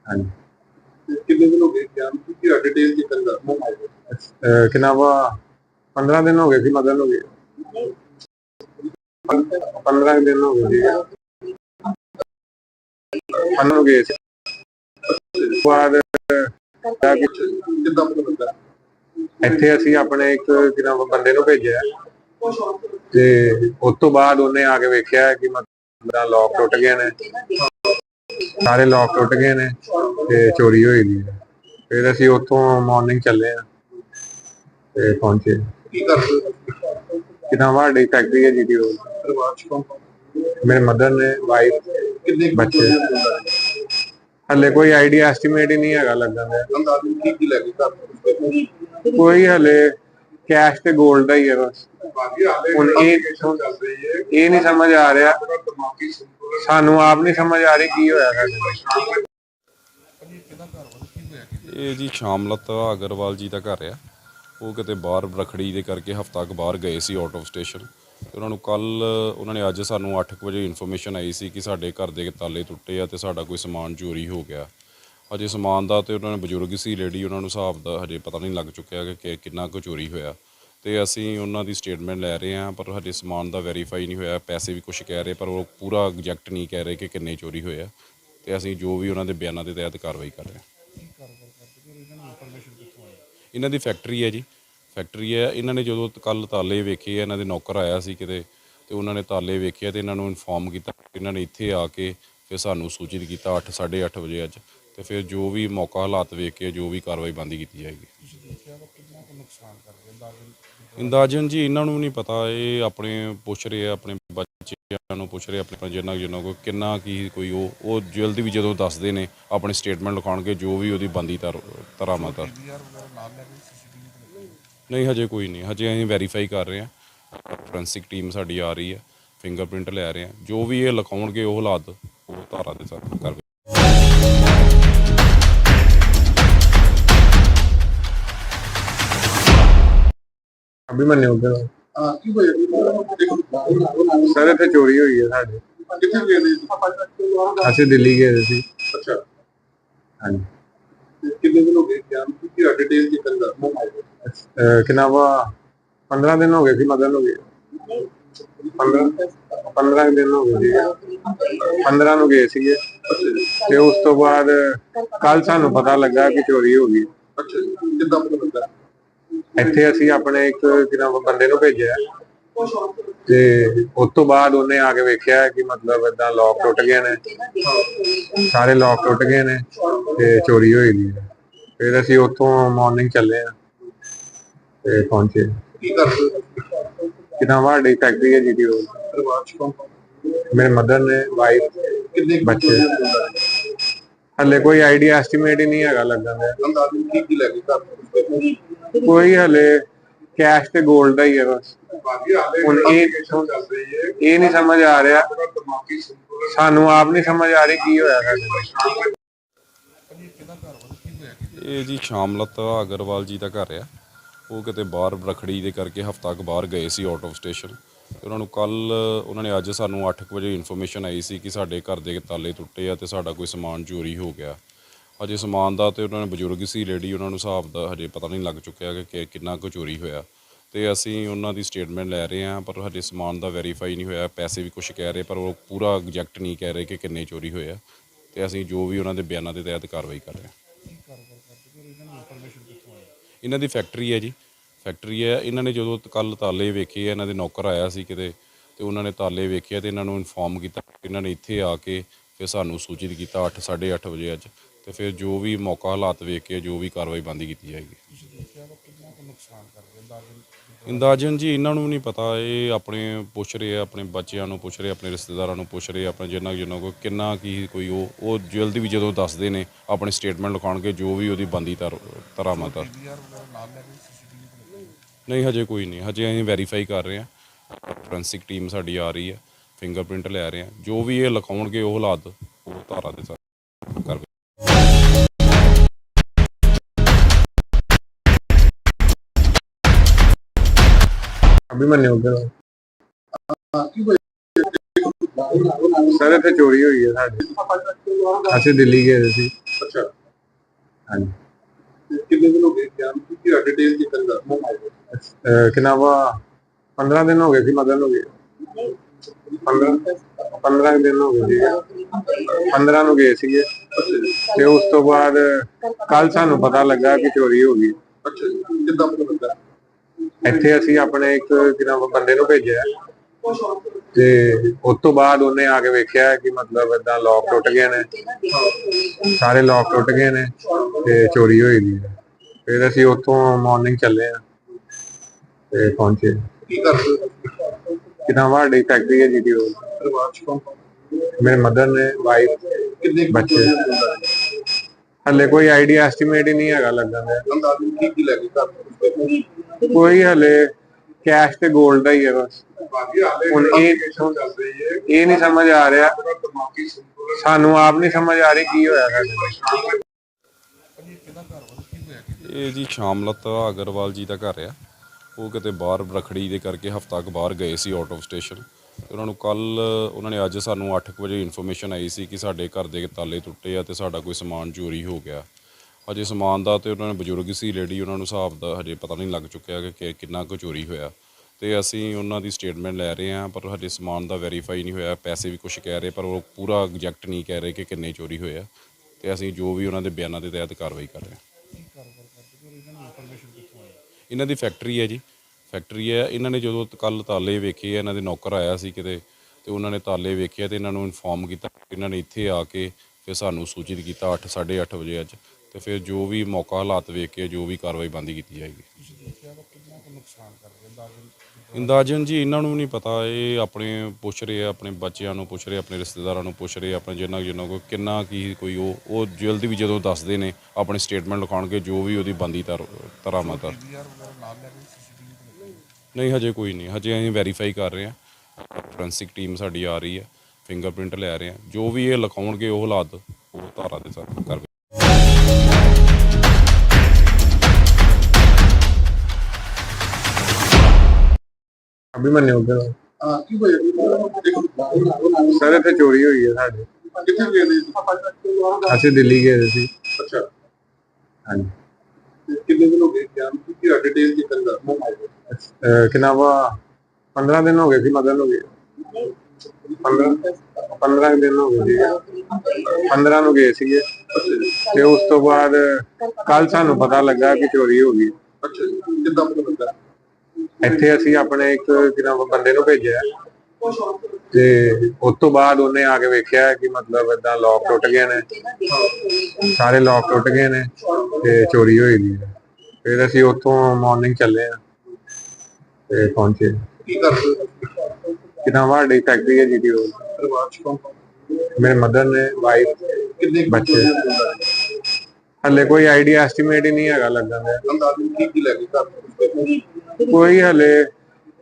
ਹਾਂਜੀ। ਕਿੰਨੇ ਦਿਨ ਹੋ ਗਏ? ਕਿਆ ਕੀ ਤੁਹਾਡੇ ਡੇਜ਼ ਦੀ ਅਹ ਕਿੰਨਾ ਵਾ? 15 ਦਿਨ ਹੋ ਗਏ ਸੀ ਮਦਨ ਹੋ ਗਏ 15 ਦਿਨ ਹੋ ਗਏ ਸੀ 15 ਹੋ ਗਏ ਸੀ। ਬਾਅਦ ਕਿੱਦਾਂ ਪਤਾ ਲੱਗਾ? ਇੱਥੇ ਅਸੀਂ ਆਪਣੇ ਇੱਕ ਕਿੰਨਾ ਬੰਦੇ ਨੂੰ ਭੇਜਿਆ। ਤੇ ਉਸ ਤੋਂ ਬਾਅਦ ਉਹਨੇ ਆ ਕੇ ਵੇਖਿਆ ਕਿ ਮਤਲਬ ਲੋਕ ਟੁੱਟ ਗਏ ਨੇ। ਸਾਰੇ ਲੋਕ ਟੁੱਟ ਗਏ ਨੇ ਤੇ ਚੋਰੀ ਹੋਈ ਦੀ ਹੈ। ਫਿਰ ਅਸੀਂ ਉੱਥੋਂ ਮਾਰਨਿੰਗ ਚੱਲੇ ਆ ਤੇ ਪਹੁੰਚੇ। ਕੀ ਕਰਦੇ ਹੋ? ਕਿੰਨਾ ਫੈਕਟਰੀ ਹੈ ਜੀਟੀ ਰੋਡ ਪਰਿਵਾਰ ਚ ਕੌਣ ਮੇਰੇ ਮਦਰ ਨੇ ਵਾਈਫ ਕਿੰਨੇ ਬੱਚੇ। ਹਲੇ ਕੋਈ ਆਈਡੀਆ ਐਸਟੀਮੇਟ ਹੀ ਨਹੀਂ ਹੈਗਾ ਲੱਗਣ ਦਾ ਅੰਦਾਜ਼ਨ ਕੀ ਕੀ ਲੈ ਘਰ ਕੋਈ ਹਲੇ ਕੈਸ਼ ਤੇ 골ਡ ਦਾ ਹੀ ਹੈ ਬਸ। ਹੁਣ ਇਹ- ਇਹ ਨਹੀਂ ਸਮਝ ਆ ਰਿਹਾ। ਸਾਨੂੰ ਆਪ ਨਹੀਂ ਸਮਝ ਆ ਰਹੀ ਕੀ ਹੋਇਆ ਸਾਡੇ ਇਹ ਜੀ ਸ਼ਾਮਲਤ ਅਗਰਵਾਲ ਜੀ ਦਾ ਘਰ ਆ। ਉਹ ਕਿਤੇ ਬਾਹਰ ਰਖੜੀ ਦੇ ਕਰਕੇ ਹਫਤਾ ਕੁ ਬਾਹਰ ਗਏ ਸੀ ਆਊਟ ਆਫ ਸਟੇਸ਼ਨ ਤੇ ਉਹਨਾਂ ਨੂੰ ਕੱਲ ਉਹਨਾਂ ਨੇ ਅੱਜ ਸਾਨੂੰ 8 ਵਜੇ ਇਨਫੋਰਮੇਸ਼ਨ ਆਈ ਸੀ ਕਿ ਸਾਡੇ ਘਰ ਦੇ ਤਾਲੇ ਟੁੱਟੇ ਆ ਤੇ ਸਾਡਾ ਕੋਈ ਸਮਾਨ ਚੋਰੀ ਹੋ ਗਿਆ। ਹਜੇ ਸਮਾਨ ਦਾ ਤੇ ਉਹਨਾਂ ਨੇ ਬਜ਼ੁਰਗ ਸੀ ਲੇਡੀ ਉਹਨਾਂ ਨੂੰ ਹਿਸਾਬ ਦਾ ਹਜੇ ਪਤਾ ਨਹੀਂ ਲੱਗ ਚੁੱਕਿਆ ਕਿ ਕਿ ਕਿੰਨਾ ਕੁ ਚੋਰੀ ਹੋਇਆ। ਤੇ ਅਸੀਂ ਉਹਨਾਂ ਦੀ ਸਟੇਟਮੈਂਟ ਲੈ ਰਹੇ ਹਾਂ, ਪਰ ਹਜੇ ਸਮਾਨ ਦਾ ਵੈਰੀਫਾਈ ਨਹੀਂ ਹੋਇਆ, ਪੈਸੇ ਵੀ ਕੁਝ ਕਹਿ ਰਹੇ, ਪਰ ਉਹ ਪੂਰਾ ਐਗਜ਼ੈਕਟ ਨਹੀਂ ਕਹਿ ਰਹੇ ਕਿ ਕਿੰਨੇ ਚੋਰੀ ਹੋਇਆ ਤੇ ਅਸੀਂ ਜੋ ਵੀ ਉਹਨਾਂ ਦੇ ਬਿਆਨਾਂ ਦੇ ਤਹਿਤ ਕਾਰਵਾਈ ਕਰ ਰਹੇ ਹਾਂ। ਇਹਨਾਂ ਦੀ ਫੈਕਟਰੀ ਹੈ ਜੀ। ਫੈਕਟਰੀ ਹੈ। ਇਹਨਾਂ ਨੇ ਜਦੋਂ ਕੱਲ ਤਾਲੇ ਵੇਖੇ ਇਹਨਾਂ ਦੇ ਨੌਕਰ ਆਇਆ ਸੀ ਕਿਤੇ, ਤੇ ਉਹਨਾਂ ਨੇ ਤਾਲੇ ਵੇਖੇ ਆ ਤੇ ਇਹਨਾਂ ਨੂੰ ਇਨਫੋਰਮ ਕੀਤਾ ਇਹਨਾਂ ਨੇ ਇੱਥੇ ਆ ਕੇ ਫਿਰ ਸਾਨੂੰ ਸੂਚਿਤ ਕੀਤਾ 8 8:30 ਵਜੇ ਅੱਜ। ਤੇ ਫਿਰ ਜੋ ਵੀ ਮੌਕਾ ਹਾਲਾਤ ਵੇਖ ਕੇ ਜੋ ਵੀ ਕਾਰਵਾਈ ਬੰਦੀ ਕੀਤੀ ਜਾਏਗੀ। ਅੰਦਾਜ਼ਨ ਜੀ, ਇਹਨਾਂ ਨੂੰ ਨਹੀਂ ਪਤਾ ਇਹ ਆਪਣੇ ਪੁੱਛ ਰਹੇ ਆ, ਆਪਣੇ ਬੱਚਿਆਂ ਨੂੰ ਪੁੱਛ ਰਹੇ ਆਪਣੇ ਜਿੰਨਾ ਜਿੰਨਾ ਕੋਈ ਕਿੰਨਾ ਕੀ ਕੋਈ ਉਹ ਉਹ ਜਲਦੀ ਵੀ ਜਦੋਂ ਦੱਸਦੇ ਨੇ, ਆਪਣੀ ਸਟੇਟਮੈਂਟ ਲਿਖਾਉਣਗੇ, ਜੋ ਵੀ ਉਹਦੀ ਬੰਦੀ ਤਰ ਤਰਾਮਤ ਆ ਨਹੀਂ, ਹਜੇ ਕੋਈ ਨਹੀਂ, ਹਜੇ ਅਸੀਂ ਵੈਰੀਫਾਈ ਕਰ ਰਹੇ ਹਾਂ ਫੋਰੈਂਸਿਕ ਟੀਮ ਸਾਡੀ ਆ ਰਹੀ ਹੈ ਫਿੰਗਰਪ੍ਰਿੰਟ ਲੈ ਰਹੇ ਹਾਂ ਜੋ ਵੀ ਇਹ ਲਿਖਾਉਣਗੇ, ਉਹ ਹਾਲਾਤ ਉਹ ਧਾਰਾ ਦੇ ਸਾਥ ਕਰ ਅਭਿਮਨਿਊ ਦੇ ਹਾਂ ਕੀ ਹੋਇਆ ਜੀ? ਸਰ ਇੱਥੇ ਚੋਰੀ ਹੋਈ ਹੈ ਸਾਡੇ। ਕਿੱਥੇ ਗਏ ਨੇ ਅਸੀਂ ਦਿੱਲੀ ਗਏ ਸੀ। ਅੱਛਾ। ਹਾਂਜੀ। ਕਿੰਨੇ ਦਿਨ ਹੋ ਗਏ ਕਿਆ ਕੀ ਡਿਟੇਲ ਕੀ ਕਰਦਾ ਕਿੰਨਾ ਵਾ 15 ਦਿਨ ਹੋ ਗਏ ਸੀ ਮਦਨ ਹੋ ਗਏ 15 15 ਦਿਨ ਹੋ ਗਏ ਸੀ 15 ਨੂੰ ਗਏ ਸੀਗੇ। ਤੇ ਉਸ ਤੋਂ ਬਾਅਦ ਕੱਲ ਸਾਨੂੰ ਪਤਾ ਲੱਗਾ ਕਿ ਚੋਰੀ ਹੋ ਗਈ। ਅੱਛਾ ਜੀ। ਕਿੱਦਾਂ ਪਤਾ ਲੱਗਾ? ਇੱਥੇ ਅਸੀਂ ਆਪਣੇ ਇੱਕ ਕਿੰਨਾ ਬੰਦੇ ਨੂੰ ਭੇਜਿਆ। ਤੇ ਉਸ ਤੋਂ ਬਾਅਦ ਉਹਨੇ ਆ ਕੇ ਵੇਖਿਆ ਕਿ ਮਤਲਬ ਏਦਾਂ ਲੋਕ ਟੁੱਟ ਗਏ ਨੇ। ਸਾਰੇ ਲੋਕ ਟੁੱਟ ਗਏ ਨੇ ਤੇ ਚੋਰੀ ਹੋਈ ਦੀ ਹੈ। ਫਿਰ ਅਸੀਂ ਉੱਥੋਂ ਮਾਰਨਿੰਗ ਚੱਲੇ ਆ ਤੇ ਪਹੁੰਚੇ। ਕੀ ਕਰਦੇ ਕਿੰਨਾ ਵਾਡੀ ਫੈਕਟਰੀ ਹੈ ਜੀਟੀ ਰੋਡ। ਪਰਿਵਾਰ ਮੇਰੇ ਮਦਰ ਨੇ ਵਾਈਫ ਕਿੰਨੇ ਬੱਚੇ। ਹਲੇ ਕੋਈ ਆਈਡੀਆ ਐਸਟੀਮੇਟ ਹੀ ਨਹੀਂ ਹੈਗਾ ਲੱਗਣ ਦਾ ਕੀ ਕੀ ਘਰ ਕੋਈ ਹਲੇ ਕੈਸ਼ ਤੇ 골ਡ ਦਾ ਹੀ ਹੈ ਬਸ। ਹੁਣ ਇਹ- investigation ਚੱਲ ਰਹੀ ਹੈ। ਇਹ ਨਹੀਂ ਸਮਝ ਆ ਰਿਹਾ। ਸਾਨੂੰ ਆਪ ਨਹੀਂ ਸਮਝ ਆ ਰਹੀ ਕੀ ਹੋਇਆ ਸਾਡੇ ਨਾਲ। ਇਹ ਜੀ ਸ਼ਾਮਲਤ ਅਗਰਵਾਲ ਜੀ ਦਾ ਘਰ ਆ। ਉਹ ਕਿਤੇ ਬਾਹਰ ਰਖੜੀ ਦੇ ਕਰਕੇ ਹਫਤਾ ਕੁ ਬਾਹਰ ਗਏ ਸੀ ਆਊਟ ਆਫ ਸਟੇਸ਼ਨ ਉਹਨਾਂ ਨੂੰ ਕੱਲ ਉਹਨਾਂ ਨੇ ਅੱਜ ਸਾਨੂੰ 8 ਵਜੇ ਇਨਫੋਰਮੇਸ਼ਨ ਆਈ ਸੀ ਕਿ ਸਾਡੇ ਘਰ ਦੇ ਤਾਲੇ ਟੁੱਟੇ ਆ ਤੇ ਸਾਡਾ ਕੋਈ ਸਮਾਨ ਚੋਰੀ ਹੋ ਗਿਆ। ਅਜੇ ਸਮਾਨ ਦਾ ਤੇ ਉਹਨਾਂ ਨੇ ਬਜ਼ੁਰਗ ਸੀ ਲੇਡੀ ਉਹਨਾਂ ਨੂੰ ਹਿਸਾਬ ਦਾ ਹਜੇ ਪਤਾ ਨਹੀਂ ਲੱਗ ਚੁੱਕਿਆ ਕਿ ਕਿ ਕਿੰਨਾ ਕੁ ਚੋਰੀ ਹੋਇਆ। ਤੇ ਅਸੀਂ ਉਹਨਾਂ ਦੀ ਸਟੇਟਮੈਂਟ ਲੈ ਰਹੇ ਹਾਂ ਪਰ ਹਜੇ ਸਮਾਨ ਦਾ ਵੈਰੀਫਾਈ ਨਹੀਂ ਹੋਇਆ ਪੈਸੇ ਵੀ ਕੁਝ ਕਹਿ ਰਹੇ ਪਰ ਉਹ ਪੂਰਾ ਐਗਜ਼ੈਕਟ ਨਹੀਂ ਕਹਿ ਰਹੇ ਕਿ ਕਿੰਨੇ ਚੋਰੀ ਹੋਇਆ ਤੇ ਅਸੀਂ ਜੋ ਵੀ ਉਹਨਾਂ ਦੇ ਬਿਆਨਾਂ ਦੇ ਤਹਿਤ ਕਾਰਵਾਈ ਕਰ ਰਹੇ ਹਾਂ। ਇਹਨਾਂ ਦੀ ਫੈਕਟਰੀ ਹੈ ਜੀ। ਫੈਕਟਰੀ ਹੈ। ਇਹਨਾਂ ਨੇ ਜਦੋਂ ਕੱਲ ਤਾਲੇ ਵੇਖੇ ਆ, ਇਹਨਾਂ ਦੇ ਨੌਕਰ ਆਇਆ ਸੀ ਕਿਤੇ, ਤੇ ਉਹਨਾਂ ਨੇ ਤਾਲੇ ਵੇਖੇ ਆ ਤੇ ਇਹਨਾਂ ਨੂੰ ਇਨਫੋਰਮ ਕੀਤਾ ਇਹਨਾਂ ਨੇ ਇੱਥੇ ਆ ਕੇ ਫਿਰ ਸਾਨੂੰ ਸੂਚਿਤ ਕੀਤਾ 8 8:30 ਵਜੇ ਅੱਜ। ਤੇ ਫਿਰ ਜੋ ਵੀ ਮੌਕਾ ਹਾਲਾਤ ਵੇਖ ਕੇ ਜੋ ਵੀ ਕਾਰਵਾਈ ਬੰਦੀ ਕੀਤੀ ਜਾਏਗੀ। ਅੰਦਾਜ਼ਨ ਜੀ, ਇਹਨਾਂ ਨੂੰ ਨਹੀਂ ਪਤਾ। ਇਹ ਆਪਣੇ ਪੁੱਛ ਰਹੇ ਆ, ਆਪਣੇ ਬੱਚਿਆਂ ਨੂੰ ਪੁੱਛ ਰਹੇ ਆਪਣੇ ਰਿਸ਼ਤੇਦਾਰਾਂ ਨੂੰ ਪੁੱਛ ਰਹੇ ਆਪਣੇ ਜਿੰਨਾ ਜਿੰਨਾ ਕੋਈ ਕਿੰਨਾ ਕੀ ਕੋਈ ਉਹ ਉਹ ਜਲਦੀ ਵੀ ਜਦੋਂ ਦੱਸਦੇ ਨੇ, ਆਪਣੀ ਸਟੇਟਮੈਂਟ ਲਿਖਾਉਣਗੇ, ਜੋ ਵੀ ਉਹਦੀ ਬੰਦੀ ਤਰ ਤਰਾਮਤ ਆ ਨਹੀਂ ਹਜੇ ਕੋਈ ਨਹੀਂ। ਹਜੇ ਅਸੀਂ ਵੈਰੀਫਾਈ ਕਰ ਰਹੇ ਹਾਂ। ਫੋਰੈਂਸਿਕ ਟੀਮ ਸਾਡੀ ਆ ਰਹੀ ਹੈ। ਫਿੰਗਰਪ੍ਰਿੰਟ ਲੈ ਰਹੇ ਹਾਂ। ਜੋ ਵੀ ਇਹ ਲਿਖਾਉਣਗੇ ਉਹ ਹਾਲਾਤ ਉਹ ਧਾਰਾ ਦੇ ਸਾਥ ਕਰ ਹੋਇਆ ਸਰ ਇੱਥੇ ਚੋਰੀ ਹੋਈ ਹੈ ਸਾਡੇ। ਅਸੀਂ ਦਿੱਲੀ ਗਏ ਸੀ। ਅੱਛਾ। ਹਾਂਜੀ। ਕਿੰਨੇ ਦਿਨ ਹੋ ਗਏ ਕਿਆ ਕੀ ਡਿਟੇਲ ਕਰਦਾ ਅਹ ਕਿੰਨਾ ਵਾ 15 ਦਿਨ ਹੋ ਗਏ ਸੀ ਮਦਨ ਹੋ ਗਏ। 15 15 ਦਿਨ ਹੋ ਗਏ ਸੀ 15 ਨੂੰ ਗਏ ਸੀਗੇ। ਤੇ ਉਸ ਤੋਂ ਬਾਅਦ ਕੱਲ ਸਾਨੂੰ ਪਤਾ ਲੱਗਾ ਕਿ ਚੋਰੀ ਹੋ ਗਈ। ਅੱਛਾ ਜੀ ਕਿੱਦਾਂ ਪਤਾ ਲੱਗਾ? ਇੱਥੇ ਅਸੀਂ ਆਪਣੇ ਇੱਕ ਕਿੰਨਾ ਬੰਦੇ ਨੂੰ ਭੇਜਿਆ। ਤੇ ਉਸ ਤੋਂ ਬਾਅਦ ਉਹਨੇ ਆ ਕੇ ਵੇਖਿਆ ਕਿ ਮਤਲਬ ਏਦਾਂ ਲੋਕ ਟੁੱਟ ਗਏ ਨੇ। ਸਾਰੇ ਲੋਕ ਟੁੱਟ ਗਏ ਨੇ ਤੇ ਚੋਰੀ ਹੋਈ ਦੀ ਹੈ। ਫਿਰ ਅਸੀਂ ਉੱਥੋਂ ਮਾਰਨਿੰਗ ਚੱਲੇ ਆ ਤੇ ਪਹੁੰਚੇ। ਕੀ ਕਰਦੇ ਕਿੰਨਾ ਫੈਕਟਰੀ ਹੈ ਚ ਕੌਣ ਮੇਰੇ ਮਦਰ ਨੇ ਵਾਈਫ ਕਿੰਨੇ ਬੱਚੇ। ਹਲੇ ਕੋਈ ਆਈਡੀਆ ਐਸਟੀਮੇਟ ਹੀ ਨਹੀਂ ਹੈਗਾ ਲੱਗਣ ਦਾ ਅੰਦਾਜ਼ਨ ਕੀ ਕੀ ਲੈ ਕੇ ਘਰ ਕੋਈ ਹਲੇ ਕੈਸ਼ ਤੇ 골ਡ ਦਾ ਹੀ ਹੈ ਬਸ। ਬਾਕੀ ਹਾਲੇ ਹੁਣ ਇਹ- investigation ਚੱਲ ਰਹੀ ਹੈ ਇਹ ਨਹੀਂ ਸਮਝ ਆ ਰਿਹਾ। ਸਾਨੂੰ ਆਪ ਨਹੀਂ ਸਮਝ ਆ ਰਹੀ ਕੀ ਹੋਇਆ ਸਾਡੇ ਇਹ ਜੀ ਸ਼ਾਮਲਤ ਅਗਰਵਾਲ ਜੀ ਦਾ ਘਰ ਆ। ਉਹ ਕਿਤੇ ਬਾਹਰ ਰਖੜੀ ਦੇ ਕਰਕੇ ਹਫਤਾ ਕੁ ਬਾਹਰ ਗਏ ਸੀ ਆਊਟ ਆਫ ਸਟੇਸ਼ਨ ਉਹਨਾਂ ਨੂੰ ਕੱਲ ਉਹਨਾਂ ਨੇ ਅੱਜ ਸਾਨੂੰ 8 ਵਜੇ ਇਨਫੋਰਮੇਸ਼ਨ ਆਈ ਸੀ ਕਿ ਸਾਡੇ ਘਰ ਦੇ ਤਾਲੇ ਟੁੱਟੇ ਆ ਤੇ ਸਾਡਾ ਕੋਈ ਸਮਾਨ ਚੋਰੀ ਹੋ ਗਿਆ। ਹਜੇ ਸਮਾਨ ਦਾ ਤੇ ਉਹਨਾਂ ਨੇ ਬਜ਼ੁਰਗ ਸੀ ਲੇਡੀ ਉਹਨਾਂ ਨੂੰ ਹਿਸਾਬ ਦਾ ਹਜੇ ਪਤਾ ਨਹੀਂ ਲੱਗ ਚੁੱਕਿਆ ਕਿ ਕਿ ਕਿੰਨਾ ਕੁ ਚੋਰੀ ਹੋਇਆ। ਤੇ ਅਸੀਂ ਉਹਨਾਂ ਦੀ ਸਟੇਟਮੈਂਟ ਲੈ ਰਹੇ ਹਾਂ, ਪਰ ਹਜੇ ਸਮਾਨ ਦਾ ਵੈਰੀਫਾਈ ਨਹੀਂ ਹੋਇਆ, ਪੈਸੇ ਵੀ ਕੁਝ ਕਹਿ ਰਹੇ, ਪਰ ਉਹ ਪੂਰਾ ਐਗਜ਼ੈਕਟ ਨਹੀਂ ਕਹਿ ਰਹੇ ਕਿ ਕਿੰਨੇ ਚੋਰੀ ਹੋਇਆ ਤੇ ਅਸੀਂ ਜੋ ਵੀ ਉਹਨਾਂ ਦੇ ਬਿਆਨਾਂ ਦੇ ਤਹਿਤ ਕਾਰਵਾਈ ਕਰ ਰਹੇ ਹਾਂ। ਇਹਨਾਂ ਦੀ ਫੈਕਟਰੀ ਹੈ ਜੀ। ਫੈਕਟਰੀ ਹੈ, ਇਹਨਾਂ ਨੇ ਜਦੋਂ ਕੱਲ ਤਾਲੇ ਵੇਖੇ ਆ, ਇਹਨਾਂ ਦੇ ਨੌਕਰ ਆਇਆ ਸੀ ਕਿਤੇ, ਤੇ ਉਹਨਾਂ ਨੇ ਤਾਲੇ ਵੇਖੇ ਆ ਤੇ ਇਹਨਾਂ ਨੂੰ ਇਨਫੋਰਮ ਕੀਤਾ ਇਹਨਾਂ ਨੇ ਇੱਥੇ ਆ ਕੇ ਫਿਰ ਸਾਨੂੰ ਸੂਚਿਤ ਕੀਤਾ 8 8:30 ਵਜੇ ਅੱਜ। ਤੇ ਫਿਰ ਜੋ ਵੀ ਮੌਕਾ ਹਾਲਾਤ ਵੇਖ ਕੇ ਜੋ ਵੀ ਕਾਰਵਾਈ ਬੰਦੀ ਕੀਤੀ ਜਾਏਗੀ। ਅੰਦਾਜ਼ਨ? ਜੀ ਇਹਨਾਂ ਨੂੰ ਨਹੀਂ ਪਤਾ। ਇਹ ਆਪਣੇ ਪੁੱਛ ਰਹੇ ਆ ਆਪਣੇ ਬੱਚਿਆਂ ਨੂੰ ਪੁੱਛ ਰਹੇ ਆਪਣੇ ਰਿਸ਼ਤੇਦਾਰਾਂ ਨੂੰ ਪੁੱਛ ਰਹੇ ਆਪਣੇ ਜਿੰਨਾ ਜਿੰਨਾ ਕੋਈ ਕਿੰਨਾ ਕੀ ਕੋਈ ਉਹ ਉਹ ਜਲਦੀ ਵੀ ਜਦੋਂ ਦੱਸਦੇ ਨੇ ਆਪਣੀ ਸਟੇਟਮੈਂਟ ਲਿਖਾਉਣਗੇ ਜੋ ਵੀ ਉਹਦੀ ਬੰਦੀ ਤਰ ਆ ਨਹੀਂ ਹਜੇ ਕੋਈ ਨਹੀਂ। ਹਜੇ ਅਸੀਂ ਵੈਰੀਫਾਈ ਕਰ ਰਹੇ ਹਾਂ ਫੋਰੈਂਸਿਕ ਟੀਮ ਸਾਡੀ ਆ ਰਹੀ ਹੈ ਫਿੰਗਰਪ੍ਰਿੰਟ ਲੈ ਰਹੇ ਹਾਂ ਜੋ ਵੀ ਇਹ ਲਿਖਾਉਣਗੇ ਉਹ ਹਾਲਾਤ ਉਹ ਧਾਰਾ ਦੇ ਸਾਥ ਕਰ ਅਭਿਮਨਿਊ ਗਿੱਲ ਹਾਂ ਕੀ ਹੋਇਆ ਜੀ ਸਰ ਇੱਥੇ ਚੋਰੀ ਹੋਈ ਹੈ ਸਾਡੇ। ਕਿੱਥੇ ਗਏ ਜੀ? ਅਸੀਂ ਦਿੱਲੀ ਗਏ ਸੀ। ਅੱਛਾ। ਹਾਂਜੀ। ਤੇ ਕਿੰਨੇ ਦਿਨ ਹੋ ਗਏ ਕਿਆ ਕੀ ਕੀ ਡਿਟੇਲ ਕੀ ਕਰਦਾ ਅਹ ਕਿੰਨਾ ਵਾ? 15 ਦਿਨ ਹੋ ਗਏ ਸੀ ਮਦਨ ਹੋ ਗਏ। 15 15 ਦਿਨ ਹੋ ਗਏ ਸੀ 15 ਨੂੰ ਗਏ ਸੀਗੇ। ਤੇ ਉਸ ਤੋਂ ਬਾਅਦ ਕੱਲ ਸਾਨੂੰ ਪਤਾ ਲੱਗਾ ਕਿ ਚੋਰੀ ਹੋ ਗਈ। ਅੱਛਾ ਕਿੱਦਾਂ ਪਤਾ ਲੱਗਾ? ਇੱਥੇ ਅਸੀਂ ਆਪਣੇ ਇੱਕ ਕਿੰਨਾ ਬੰਦੇ ਨੂੰ ਭੇਜਿਆ ਤੇ ਉਸ ਤੋਂ ਬਾਅਦ ਉਹਨੇ ਆ ਕੇ ਵੇਖਿਆ ਕਿ ਮਤਲਬ ਏਦਾਂ ਲੋਕ ਟੁੱਟ ਗਏ ਨੇ। ਸਾਰੇ ਲੋਕ ਟੁੱਟ ਗਏ ਨੇ ਤੇ ਚੋਰੀ ਹੋਈ ਦੀ ਹੈ। ਫਿਰ ਅਸੀਂ ਉੱਥੋਂ ਮਾਰਨਿੰਗ ਚੱਲੇ ਆ ਤੇ ਪਹੁੰਚੇ। ਕੀ ਕਰਦੇ ਕਿੰਨਾ ਫੈਕਟਰੀ ਹੈ ਪਰਿਵਾਰ ਚ ਕੌਣ ਮੇਰੇ ਮਦਰ ਨੇ ਵਾਈਫ ਬੱਚੇ। ਹਲੇ ਕੋਈ ਆਈਡੀਆ ਐਸਟੀਮੇਟ ਹੀ ਨਹੀਂ ਹੈਗਾ ਲੱਗਣ ਦਾ ਅੰਦਾਜ਼ਨ ਕੀ ਕੀ ਲੈ ਕੇ ਘਰ ਕੋਈ ਹਲੇ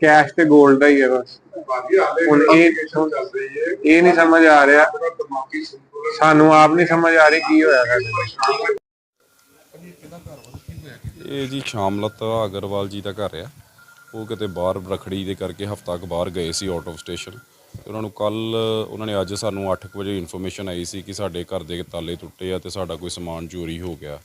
ਕੈਸ਼ ਤੇ 골ਡ ਦਾ ਹੀ ਹੈ ਬਸ। ਬਾਕੀ ਹਾਲੇ ਹੁਣ ਇਹ- ਇਹ ਨਹੀਂ ਸਮਝ ਆ ਰਿਹਾ। ਸਾਨੂੰ ਆਪ ਨਹੀਂ ਸਮਝ ਆ ਰਹੀ ਕੀ ਹੋਇਆ ਸਾਡੇ ਇਹ ਜੀ ਸ਼ਾਮਲਤ ਅਗਰਵਾਲ ਜੀ ਦਾ ਘਰ ਆ। ਉਹ ਕਿਤੇ ਬਾਹਰ ਰਖੜੀ ਦੇ ਕਰਕੇ ਹਫਤਾ ਕੁ ਬਾਹਰ ਗਏ ਸੀ ਆਊਟ ਆਫ ਸਟੇਸ਼ਨ। ਉਹਨਾਂ ਨੂੰ ਕੱਲ ਉਹਨਾਂ ਨੇ ਅੱਜ ਸਾਨੂੰ 8 ਵਜੇ ਇਨਫੋਰਮੇਸ਼ਨ ਆਈ ਸੀ ਕਿ ਸਾਡੇ ਘਰ ਦੇ ਤਾਲੇ ਟੁੱਟੇ ਆ ਤੇ ਸਾਡਾ ਕੋਈ ਸਮਾਨ ਚੋਰੀ ਹੋ ਗਿਆ।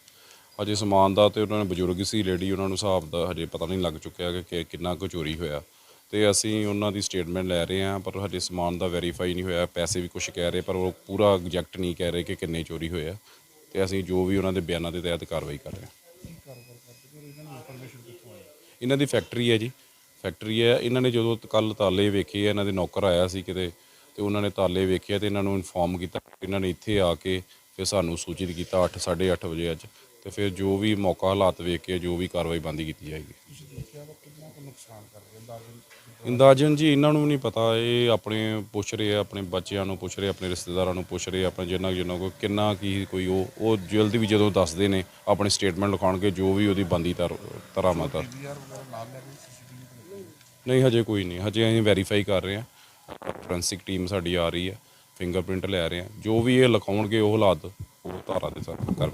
ਹਜੇ ਸਮਾਨ ਦਾ ਤੇ ਉਹਨਾਂ ਨੇ ਬਜ਼ੁਰਗ ਸੀ ਲੇਡੀ ਉਹਨਾਂ ਨੂੰ ਹਿਸਾਬ ਦਾ ਹਜੇ ਪਤਾ ਨਹੀਂ ਲੱਗ ਚੁੱਕਿਆ ਕਿ ਕਿੰਨਾ ਕੁ ਚੋਰੀ ਹੋਇਆ। ਤੇ ਅਸੀਂ ਉਹਨਾਂ ਦੀ ਸਟੇਟਮੈਂਟ ਲੈ ਰਹੇ ਹਾਂ ਪਰ ਹਜੇ ਸਮਾਨ ਦਾ ਵੈਰੀਫਾਈ ਨਹੀਂ ਹੋਇਆ ਪੈਸੇ ਵੀ ਕੁਝ ਕਹਿ ਰਹੇ ਪਰ ਉਹ ਪੂਰਾ ਐਗਜ਼ੈਕਟ ਨਹੀਂ ਕਹਿ ਰਹੇ ਕਿ ਕਿੰਨੇ ਚੋਰੀ ਹੋਏ ਆ। ਤੇ ਅਸੀਂ ਜੋ ਵੀ ਉਹਨਾਂ ਦੇ ਬਿਆਨਾਂ ਦੇ ਤਹਿਤ ਕਾਰਵਾਈ ਕਰ ਰਹੇ ਹਾਂ। ਇਹਨਾਂ ਦੀ ਫੈਕਟਰੀ ਹੈ ਜੀ। ਫੈਕਟਰੀ ਹੈ। ਇਹਨਾਂ ਨੇ ਜਦੋਂ ਕੱਲ ਤਾਲੇ ਵੇਖੇ ਆ ਇਹਨਾਂ ਦੇ ਨੌਕਰ ਆਇਆ ਸੀ ਕਿਤੇ, ਤੇ ਉਹਨਾਂ ਨੇ ਤਾਲੇ ਵੇਖਿਆ ਤੇ ਇਹਨਾਂ ਨੂੰ ਇਨਫੋਰਮ ਕੀਤਾ ਇਹਨਾਂ ਨੇ ਇੱਥੇ ਆ ਕੇ ਫਿਰ ਸਾਨੂੰ ਸੂਚਿਤ ਕੀਤਾ 8 8:30 ਵਜੇ ਅੱਜ। ਤੇ ਫਿਰ ਜੋ ਵੀ ਮੌਕਾ ਹਾਲਾਤ ਵੇਖ ਕੇ ਜੋ ਵੀ ਕਾਰਵਾਈ ਬੰਦੀ ਕੀਤੀ ਜਾਏਗੀ। ਅੰਦਾਜ਼ਨ ਜੀ, ਇਹਨਾਂ ਨੂੰ ਨਹੀਂ ਪਤਾ। ਇਹ ਆਪਣੇ ਪੁੱਛ ਰਹੇ ਆ, ਆਪਣੇ ਬੱਚਿਆਂ ਨੂੰ ਪੁੱਛ ਰਹੇ ਆਪਣੇ ਰਿਸ਼ਤੇਦਾਰਾਂ ਨੂੰ ਪੁੱਛ ਰਹੇ ਆਪਣੇ ਜਿੰਨਾ ਜਿੰਨਾ ਕੋ, ਕਿੰਨਾ ਕੀ ਕੋਈ ਉਹ ਉਹ ਜਲਦੀ ਵੀ ਜਦੋਂ ਦੱਸਦੇ ਨੇ, ਆਪਣੀ ਸਟੇਟਮੈਂਟ ਲਿਖਾਉਣਗੇ, ਜੋ ਵੀ ਉਹਦੀ ਬੰਦੀ ਤਰ ਤਰਾਮਤ ਆ ਨਹੀਂ ਹਜੇ ਕੋਈ ਨਹੀਂ। ਹਜੇ ਅਸੀਂ ਵੈਰੀਫਾਈ ਕਰ ਰਹੇ ਹਾਂ। ਫੋਰੈਂਸਿਕ ਟੀਮ ਸਾਡੀ ਆ ਰਹੀ ਹੈ। ਫਿੰਗਰਪ੍ਰਿੰਟ ਲੈ ਰਹੇ ਹਾਂ। ਜੋ ਵੀ ਇਹ ਲਿਖਾਉਣਗੇ ਉਹ ਹਾਲਾਤ ਉਹ ਧਾਰਾ ਦੇ ਸਰ ਕਰ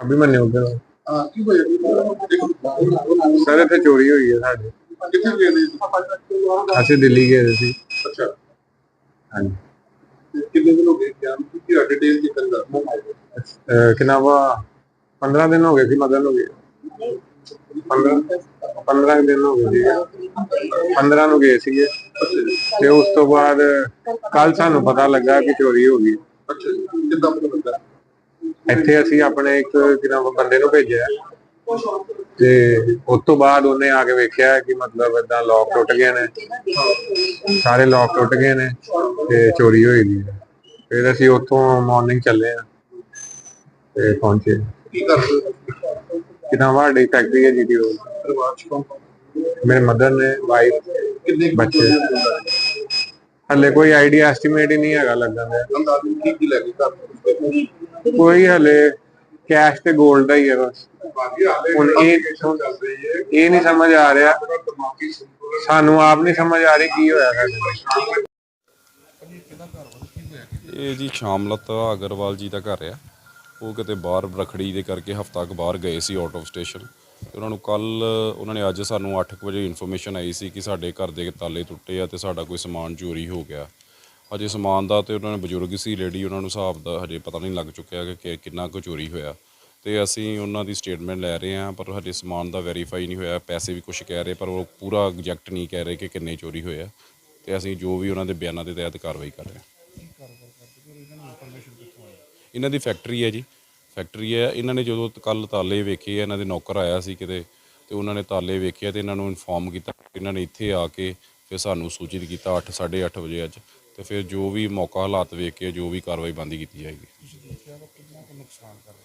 ਅਭਿਮਨਿਊ ਗਿੱਲ ਹਾਂ ਕੀ ਹੋਇਆ? ਜੀ ਸਰ ਇੱਥੇ ਚੋਰੀ ਹੋਈ ਹੈ ਸਾਡੇ। ਕਿੱਥੇ ਗਏ ਨੇ? ਜੀ? ਅਸੀਂ ਦਿੱਲੀ ਗਏ ਸੀ। ਅੱਛਾ। ਹਾਂਜੀ। ਕਿੰਨੇ ਦਿਨ ਹੋ ਗਏ ਡਿਟੇਲ ਕਿੰਨਾ ਵਾ? 15 ਦਿਨ ਹੋ ਗਏ ਸੀ ਮਦਨ ਹੋ ਗਏ 15 15 ਦਿਨ ਹੋ ਗਏ ਸੀ 15 ਨੂੰ ਗਏ ਸੀਗੇ। ਤੇ ਉਸ ਤੋਂ ਬਾਅਦ ਕੱਲ ਸਾਨੂੰ ਪਤਾ ਲੱਗਾ ਕਿ ਚੋਰੀ ਹੋ ਗਈ। ਅੱਛਾ ਜੀ ਕਿੱਦਾਂ ਪਤਾ ਲੱਗਾ? ਇੱਥੇ ਅਸੀਂ ਆਪਣੇ ਇੱਕ ਕਿੰਨਾ ਬੰਦੇ ਨੂੰ ਭੇਜਿਆ। ਤੇ ਉਸ ਤੋਂ ਬਾਅਦ ਉਹਨੇ ਆ ਕੇ ਵੇਖਿਆ ਕਿ ਮਤਲਬ ਏਦਾਂ ਲੋਕ ਟੁੱਟ ਗਏ ਨੇ। ਸਾਰੇ ਲੋਕ ਟੁੱਟ ਗਏ ਨੇ ਤੇ ਚੋਰੀ ਹੋਈ ਦੀ ਹੈ। ਫਿਰ ਅਸੀਂ ਉੱਥੋਂ ਮਾਰਨਿੰਗ ਚੱਲੇ ਆ ਤੇ ਪਹੁੰਚੇ। ਕੀ ਕਰਦੇ ਵਾਡੀ ਫੈਕਟਰੀ ਹੈ ਜੀਟੀ ਰੋਡ ਪਰਿਵਾਰ ਚ ਕੌਣ? ਮੇਰੇ ਮਦਰ ਨੇ ਵਾਈਫ ਕਿੰਨੇ ਬੱਚੇ। ਹਲੇ ਕੋਈ ਆਈਡੀਆ ਐਸਟੀਮੇਟ ਹੀ ਨਹੀਂ ਹੈਗਾ ਲੱਗਣ ਦਾ। ਅੰਦਾਜ਼ਨ ਕੀ ਕੀ ਲੈ ਕੇ ਘਰ ਕੋਈ ਹਲੇ ਕੈਸ਼ ਤੇ 골ਡ ਦਾ ਹੀ ਹੈ ਬਸ। ਬਾਕੀ ਹਾਲੇ ਹੁਣ ਇਹ- investigation ਚੱਲ ਰਹੀ ਹੈ। ਇਹ ਨਹੀਂ ਸਮਝ ਆ ਰਿਹਾ। ਸਾਨੂੰ ਆਪ ਨਹੀਂ ਸਮਝ ਆ ਰਹੀ ਕੀ ਹੋਇਆ ਨਾਲ ਇਹ ਜੀ ਸ਼ਾਮਲਤ ਅਗਰਵਾਲ ਜੀ ਦਾ ਘਰ ਆ। ਉਹ ਕਿਤੇ ਬਾਹਰ ਰਖੜੀ ਦੇ ਕਰਕੇ ਹਫਤਾ ਕੁ ਬਾਹਰ ਗਏ ਸੀ ਆਊਟ ਆਫ ਸਟੇਸ਼ਨ ਤੇ ਉਹਨਾਂ ਨੂੰ ਕੱਲ ਉਹਨਾਂ ਨੇ ਅੱਜ ਸਾਨੂੰ 8 ਵਜੇ ਇਨਫੋਰਮੇਸ਼ਨ ਆਈ ਸੀ ਕਿ ਸਾਡੇ ਘਰ ਦੇ ਤਾਲੇ ਟੁੱਟੇ ਆ ਤੇ ਸਾਡਾ ਕੋਈ ਸਮਾਨ ਚੋਰੀ ਹੋ ਗਿਆ। ਹਜੇ ਸਮਾਨ ਦਾ ਤੇ ਉਹਨਾਂ ਨੇ ਬਜ਼ੁਰਗ ਸੀ ਲੇਡੀ ਉਹਨਾਂ ਨੂੰ ਹਿਸਾਬ ਦਾ ਹਜੇ ਪਤਾ ਨਹੀਂ ਲੱਗ ਚੁੱਕਿਆ ਕਿ ਕਿੰਨਾ ਕੁ ਚੋਰੀ ਹੋਇਆ। ਤੇ ਅਸੀਂ ਉਹਨਾਂ ਦੀ ਸਟੇਟਮੈਂਟ ਲੈ ਰਹੇ ਹਾਂ, ਪਰ ਹਜੇ ਸਮਾਨ ਦਾ ਵੈਰੀਫਾਈ ਨਹੀਂ ਹੋਇਆ, ਪੈਸੇ ਵੀ ਕੁਝ ਕਹਿ ਰਹੇ, ਪਰ ਉਹ ਪੂਰਾ ਐਗਜ਼ੈਕਟ ਨਹੀਂ ਕਹਿ ਰਹੇ ਕਿ ਕਿੰਨੇ ਚੋਰੀ ਹੋਏ ਆ। ਤੇ ਅਸੀਂ ਜੋ ਵੀ ਉਹਨਾਂ ਦੇ ਬਿਆਨਾਂ ਦੇ ਤਹਿਤ ਕਾਰਵਾਈ ਕਰ ਰਹੇ ਹਾਂ। ਇਹਨਾਂ ਦੀ ਫੈਕਟਰੀ ਹੈ ਜੀ। ਫੈਕਟਰੀ ਹੈ, ਇਹਨਾਂ ਨੇ ਜਦੋਂ ਕੱਲ ਤਾਲੇ ਵੇਖੇ ਇਹਨਾਂ ਦੇ ਨੌਕਰ ਆਇਆ ਸੀ ਕਿਤੇ, ਤੇ ਉਹਨਾਂ ਨੇ ਤਾਲੇ ਵੇਖਿਆ ਤੇ ਇਹਨਾਂ ਨੂੰ ਇਨਫੋਰਮ ਕੀਤਾ, ਇਹਨਾਂ ਨੇ ਇੱਥੇ ਆ ਕੇ ਫਿਰ ਸਾਨੂੰ ਸੂਚਿਤ ਕੀਤਾ 8 8:30 ਵਜੇ ਅੱਜ, ਤੇ ਫਿਰ ਜੋ ਵੀ ਮੌਕਾ ਹਾਲਾਤ ਵੇਖ ਕੇ ਜੋ ਵੀ ਕਾਰਵਾਈ ਬੰਦੀ ਕੀਤੀ ਜਾਏਗੀ।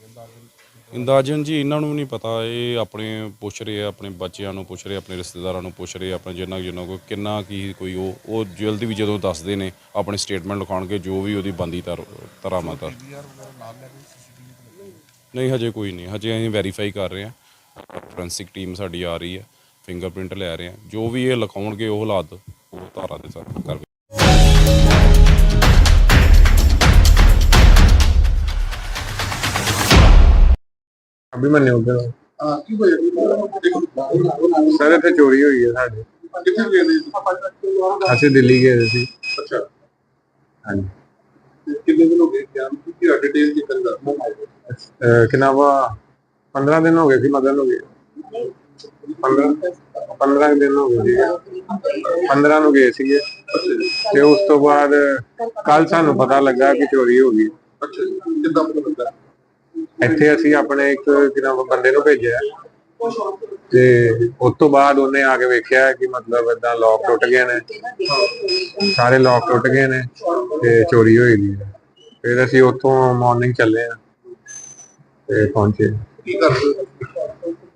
ਅੰਦਾਜ਼ਨ ਜੀ, ਇਹਨਾਂ ਨੂੰ ਨਹੀਂ ਪਤਾ, ਇਹ ਆਪਣੇ ਪੁੱਛ ਰਹੇ ਆ, ਆਪਣੇ ਬੱਚਿਆਂ ਨੂੰ ਪੁੱਛ ਰਹੇ ਆਪਣੇ ਰਿਸ਼ਤੇਦਾਰਾਂ ਨੂੰ ਪੁੱਛ ਰਹੇ ਆਪਣੇ ਜਿੰਨਾ ਜਿੰਨਾ ਕੋ, ਕਿੰਨਾ ਕੀ ਕੋਈ ਉਹ ਉਹ ਜਲਦੀ ਵੀ ਜਦੋਂ ਦੱਸਦੇ ਨੇ, ਆਪਣੀ ਸਟੇਟਮੈਂਟ ਲਿਖਾਉਣਗੇ, ਜੋ ਵੀ ਉਹਦੀ ਬੰਦੀ ਤਰ ਤਰਾਮਤ ਆ ਨਹੀਂ, ਹਜੇ ਕੋਈ ਨਹੀਂ, ਹਜੇ ਅਸੀਂ ਵੈਰੀਫਾਈ ਕਰ ਰਹੇ ਹਾਂ ਫੋਰੈਂਸਿਕ ਟੀਮ ਸਾਡੀ ਆ ਰਹੀ ਹੈ ਫਿੰਗਰਪ੍ਰਿੰਟ ਲੈ ਰਹੇ ਹਾਂ ਜੋ ਵੀ ਇਹ ਲਿਖਾਉਣਗੇ, ਉਹ ਹਾਲਾਤ ਉਹ ਧਾਰਾ ਦੇ ਸਰ ਕਰ ਅਭਿਮਨਿਊ ਦੇ ਹਾਂ ਕੀ ਹੋਇਆ ਸਰ ਇੱਥੇ ਚੋਰੀ ਹੋਈ ਹੈ ਸਾਡੇ। ਕਿੱਥੇ ਗਏ ਨੇ ਅਸੀਂ ਦਿੱਲੀ ਗਏ ਸੀ। ਅੱਛਾ। ਹਾਂਜੀ। ਕਿੰਨੇ ਦਿਨ ਹੋ ਗਏ? ਗਿਆ ਕੀ ਡਿਟੇਲ ਕੀ ਕਰਦਾ ਅਹ ਕਿੰਨਾ ਵਾ 15 ਦਿਨ ਹੋ ਗਏ ਸੀ ਮਦਨ ਹੋ ਗਏ। 15 15 ਦਿਨ ਹੋ ਗਏ ਸੀ 15 ਨੂੰ ਗਏ ਸੀਗੇ। ਤੇ ਉਸ ਤੋਂ ਬਾਅਦ ਕੱਲ ਸਾਨੂੰ ਪਤਾ ਲੱਗਾ ਕਿ ਚੋਰੀ ਹੋ ਗਈ। ਅੱਛਾ ਜੀ। ਕਿੱਦਾਂ ਪਤਾ ਲੱਗਾ? ਇੱਥੇ ਅਸੀਂ ਆਪਣੇ ਇੱਕ ਕਿੰਨਾ ਬੰਦੇ ਨੂੰ ਭੇਜਿਆ। ਤੇ ਉਸ ਤੋਂ ਬਾਅਦ ਉਹਨੇ ਆ ਕੇ ਵੇਖਿਆ ਕਿ ਮਤਲਬ ਇਦਾਂ ਲੋਕ ਟੁੱਟ ਗਏ ਨੇ। ਸਾਰੇ ਲੋਕ ਟੁੱਟ ਗਏ ਨੇ ਤੇ ਚੋਰੀ ਹੋਈ ਦੀ ਹੈ। ਫਿਰ ਅਸੀਂ ਉੱਥੋਂ ਮਾਰਨਿੰਗ ਚੱਲੇ ਆ ਤੇ ਪਹੁੰਚੇ। ਕੀ ਕਰਦੇ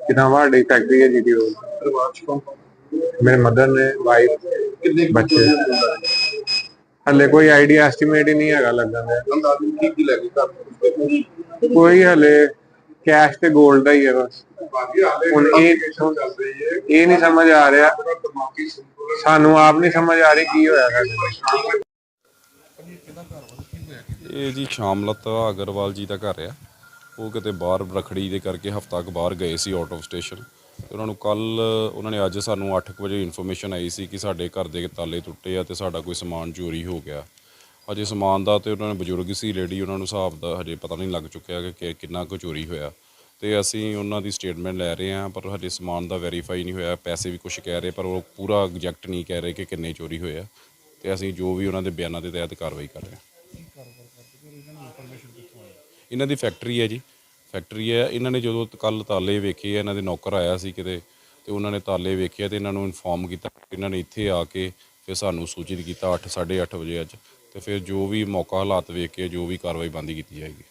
ਕਿੰਨਾ ਵਾਡੀ ਫੈਕਟਰੀ ਹੈ ਜੀਟੀਓ ਪਰਿਵਾਰ ਚ ਮੇਰੇ ਮਦਰ ਨੇ ਵਾਈਫ ਕਿੰਨੇ ਬੱਚੇ। ਹਲੇ ਕੋਈ ਆਈਡੀਆ ਐਸਟੀਮੇਟ ਹੀ ਨਹੀਂ ਹੈਗਾ ਲੱਗਦਾ ਕੀ ਕੀ ਲੈ ਘਰ ਕੋਈ ਹਲੇ ਕੈਸ਼ ਤੇ 골ਡ ਦਾ ਹੀ ਹੈ ਬਸ। ਹੁਣ ਇਹ- investigation ਚੱਲ ਰਹੀ ਹੈ। ਇਹ ਨਹੀਂ ਸਮਝ ਆ ਰਿਹਾ। ਸਾਨੂੰ ਆਪ ਨਹੀਂ ਸਮਝ ਆ ਰਹੀ ਕੀ ਹੋਇਆ ਸਾਡੇ ਇਹ ਜੀ ਸ਼ਾਮਲਤ ਅਗਰਵਾਲ ਜੀ ਦਾ ਘਰ ਆ। ਉਹ ਕਿਤੇ ਬਾਹਰ ਰਖੜੀ ਦੇ ਕਰਕੇ ਹਫਤਾ ਕੁ ਬਾਹਰ ਗਏ ਸੀ ਆਊਟ ਆਫ ਸਟੇਸ਼ਨ ਉਹਨਾਂ ਨੂੰ ਕੱਲ ਉਹਨਾਂ ਨੇ ਅੱਜ ਸਾਨੂੰ 8 ਵਜੇ ਇਨਫੋਰਮੇਸ਼ਨ ਆਈ ਸੀ ਕਿ ਸਾਡੇ ਘਰ ਦੇ ਤਾਲੇ ਟੁੱਟੇ ਆ ਤੇ ਸਾਡਾ ਕੋਈ ਸਮਾਨ ਚੋਰੀ ਹੋ ਗਿਆ। ਹਜੇ ਸਮਾਨ ਦਾ ਤੇ ਉਹਨਾਂ ਨੇ ਬਜ਼ੁਰਗ ਸੀ ਲੇਡੀ ਉਹਨਾਂ ਨੂੰ ਹਿਸਾਬ ਦਾ ਹਜੇ ਪਤਾ ਨਹੀਂ ਲੱਗ ਚੁੱਕਿਆ ਕਿ ਕਿ ਕਿੰਨਾ ਕੁ ਚੋਰੀ ਹੋਇਆ। ਤੇ ਅਸੀਂ ਉਹਨਾਂ ਦੀ ਸਟੇਟਮੈਂਟ ਲੈ ਰਹੇ ਹਾਂ, ਪਰ ਹਜੇ ਸਮਾਨ ਦਾ ਵੈਰੀਫਾਈ ਨਹੀਂ ਹੋਇਆ, ਪੈਸੇ ਵੀ ਕੁਝ ਕਹਿ ਰਹੇ, ਪਰ ਉਹ ਪੂਰਾ ਐਗਜ਼ੈਕਟ ਨਹੀਂ ਕਹਿ ਰਹੇ ਕਿ ਕਿੰਨੇ ਚੋਰੀ ਹੋਇਆ ਤੇ ਅਸੀਂ ਜੋ ਵੀ ਉਹਨਾਂ ਦੇ ਬਿਆਨਾਂ ਦੇ ਤਹਿਤ ਕਾਰਵਾਈ ਕਰ ਰਹੇ ਹਾਂ। ਇਹਨਾਂ ਦੀ ਫੈਕਟਰੀ ਹੈ ਜੀ। ਫੈਕਟਰੀ ਹੈ, ਇਹਨਾਂ ਨੇ ਜਦੋਂ ਕੱਲ ਤਾਲੇ ਵੇਖੇ ਆ, ਇਹਨਾਂ ਦੇ ਨੌਕਰ ਆਇਆ ਸੀ ਕਿਤੇ, ਤੇ ਉਹਨਾਂ ਨੇ ਤਾਲੇ ਵੇਖੇ ਆ ਤੇ ਇਹਨਾਂ ਨੂੰ ਇਨਫੋਰਮ ਕੀਤਾ ਇਹਨਾਂ ਨੇ ਇੱਥੇ ਆ ਕੇ ਫਿਰ ਸਾਨੂੰ ਸੂਚਿਤ ਕੀਤਾ 8 8:30 ਵਜੇ ਅੱਜ। ਤੇ ਫਿਰ ਜੋ ਵੀ ਮੌਕਾ ਹਾਲਾਤ ਵੇਖ ਕੇ ਜੋ ਵੀ ਕਾਰਵਾਈ ਬੰਦੀ ਕੀਤੀ ਜਾਏਗੀ।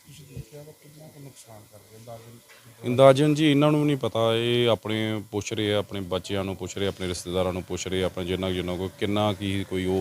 ਅੰਦਾਜ਼ਨ ਜੀ, ਇਹਨਾਂ ਨੂੰ ਨਹੀਂ ਪਤਾ। ਇਹ ਆਪਣੇ ਪੁੱਛ ਰਹੇ ਆ, ਆਪਣੇ ਬੱਚਿਆਂ ਨੂੰ ਪੁੱਛ ਰਹੇ ਆਪਣੇ ਰਿਸ਼ਤੇਦਾਰਾਂ ਨੂੰ ਪੁੱਛ ਰਹੇ ਆਪਣੇ ਜਿੰਨਾ ਜਿੰਨਾ ਕੋਈ ਕਿੰਨਾ ਕੀ ਕੋਈ ਉਹ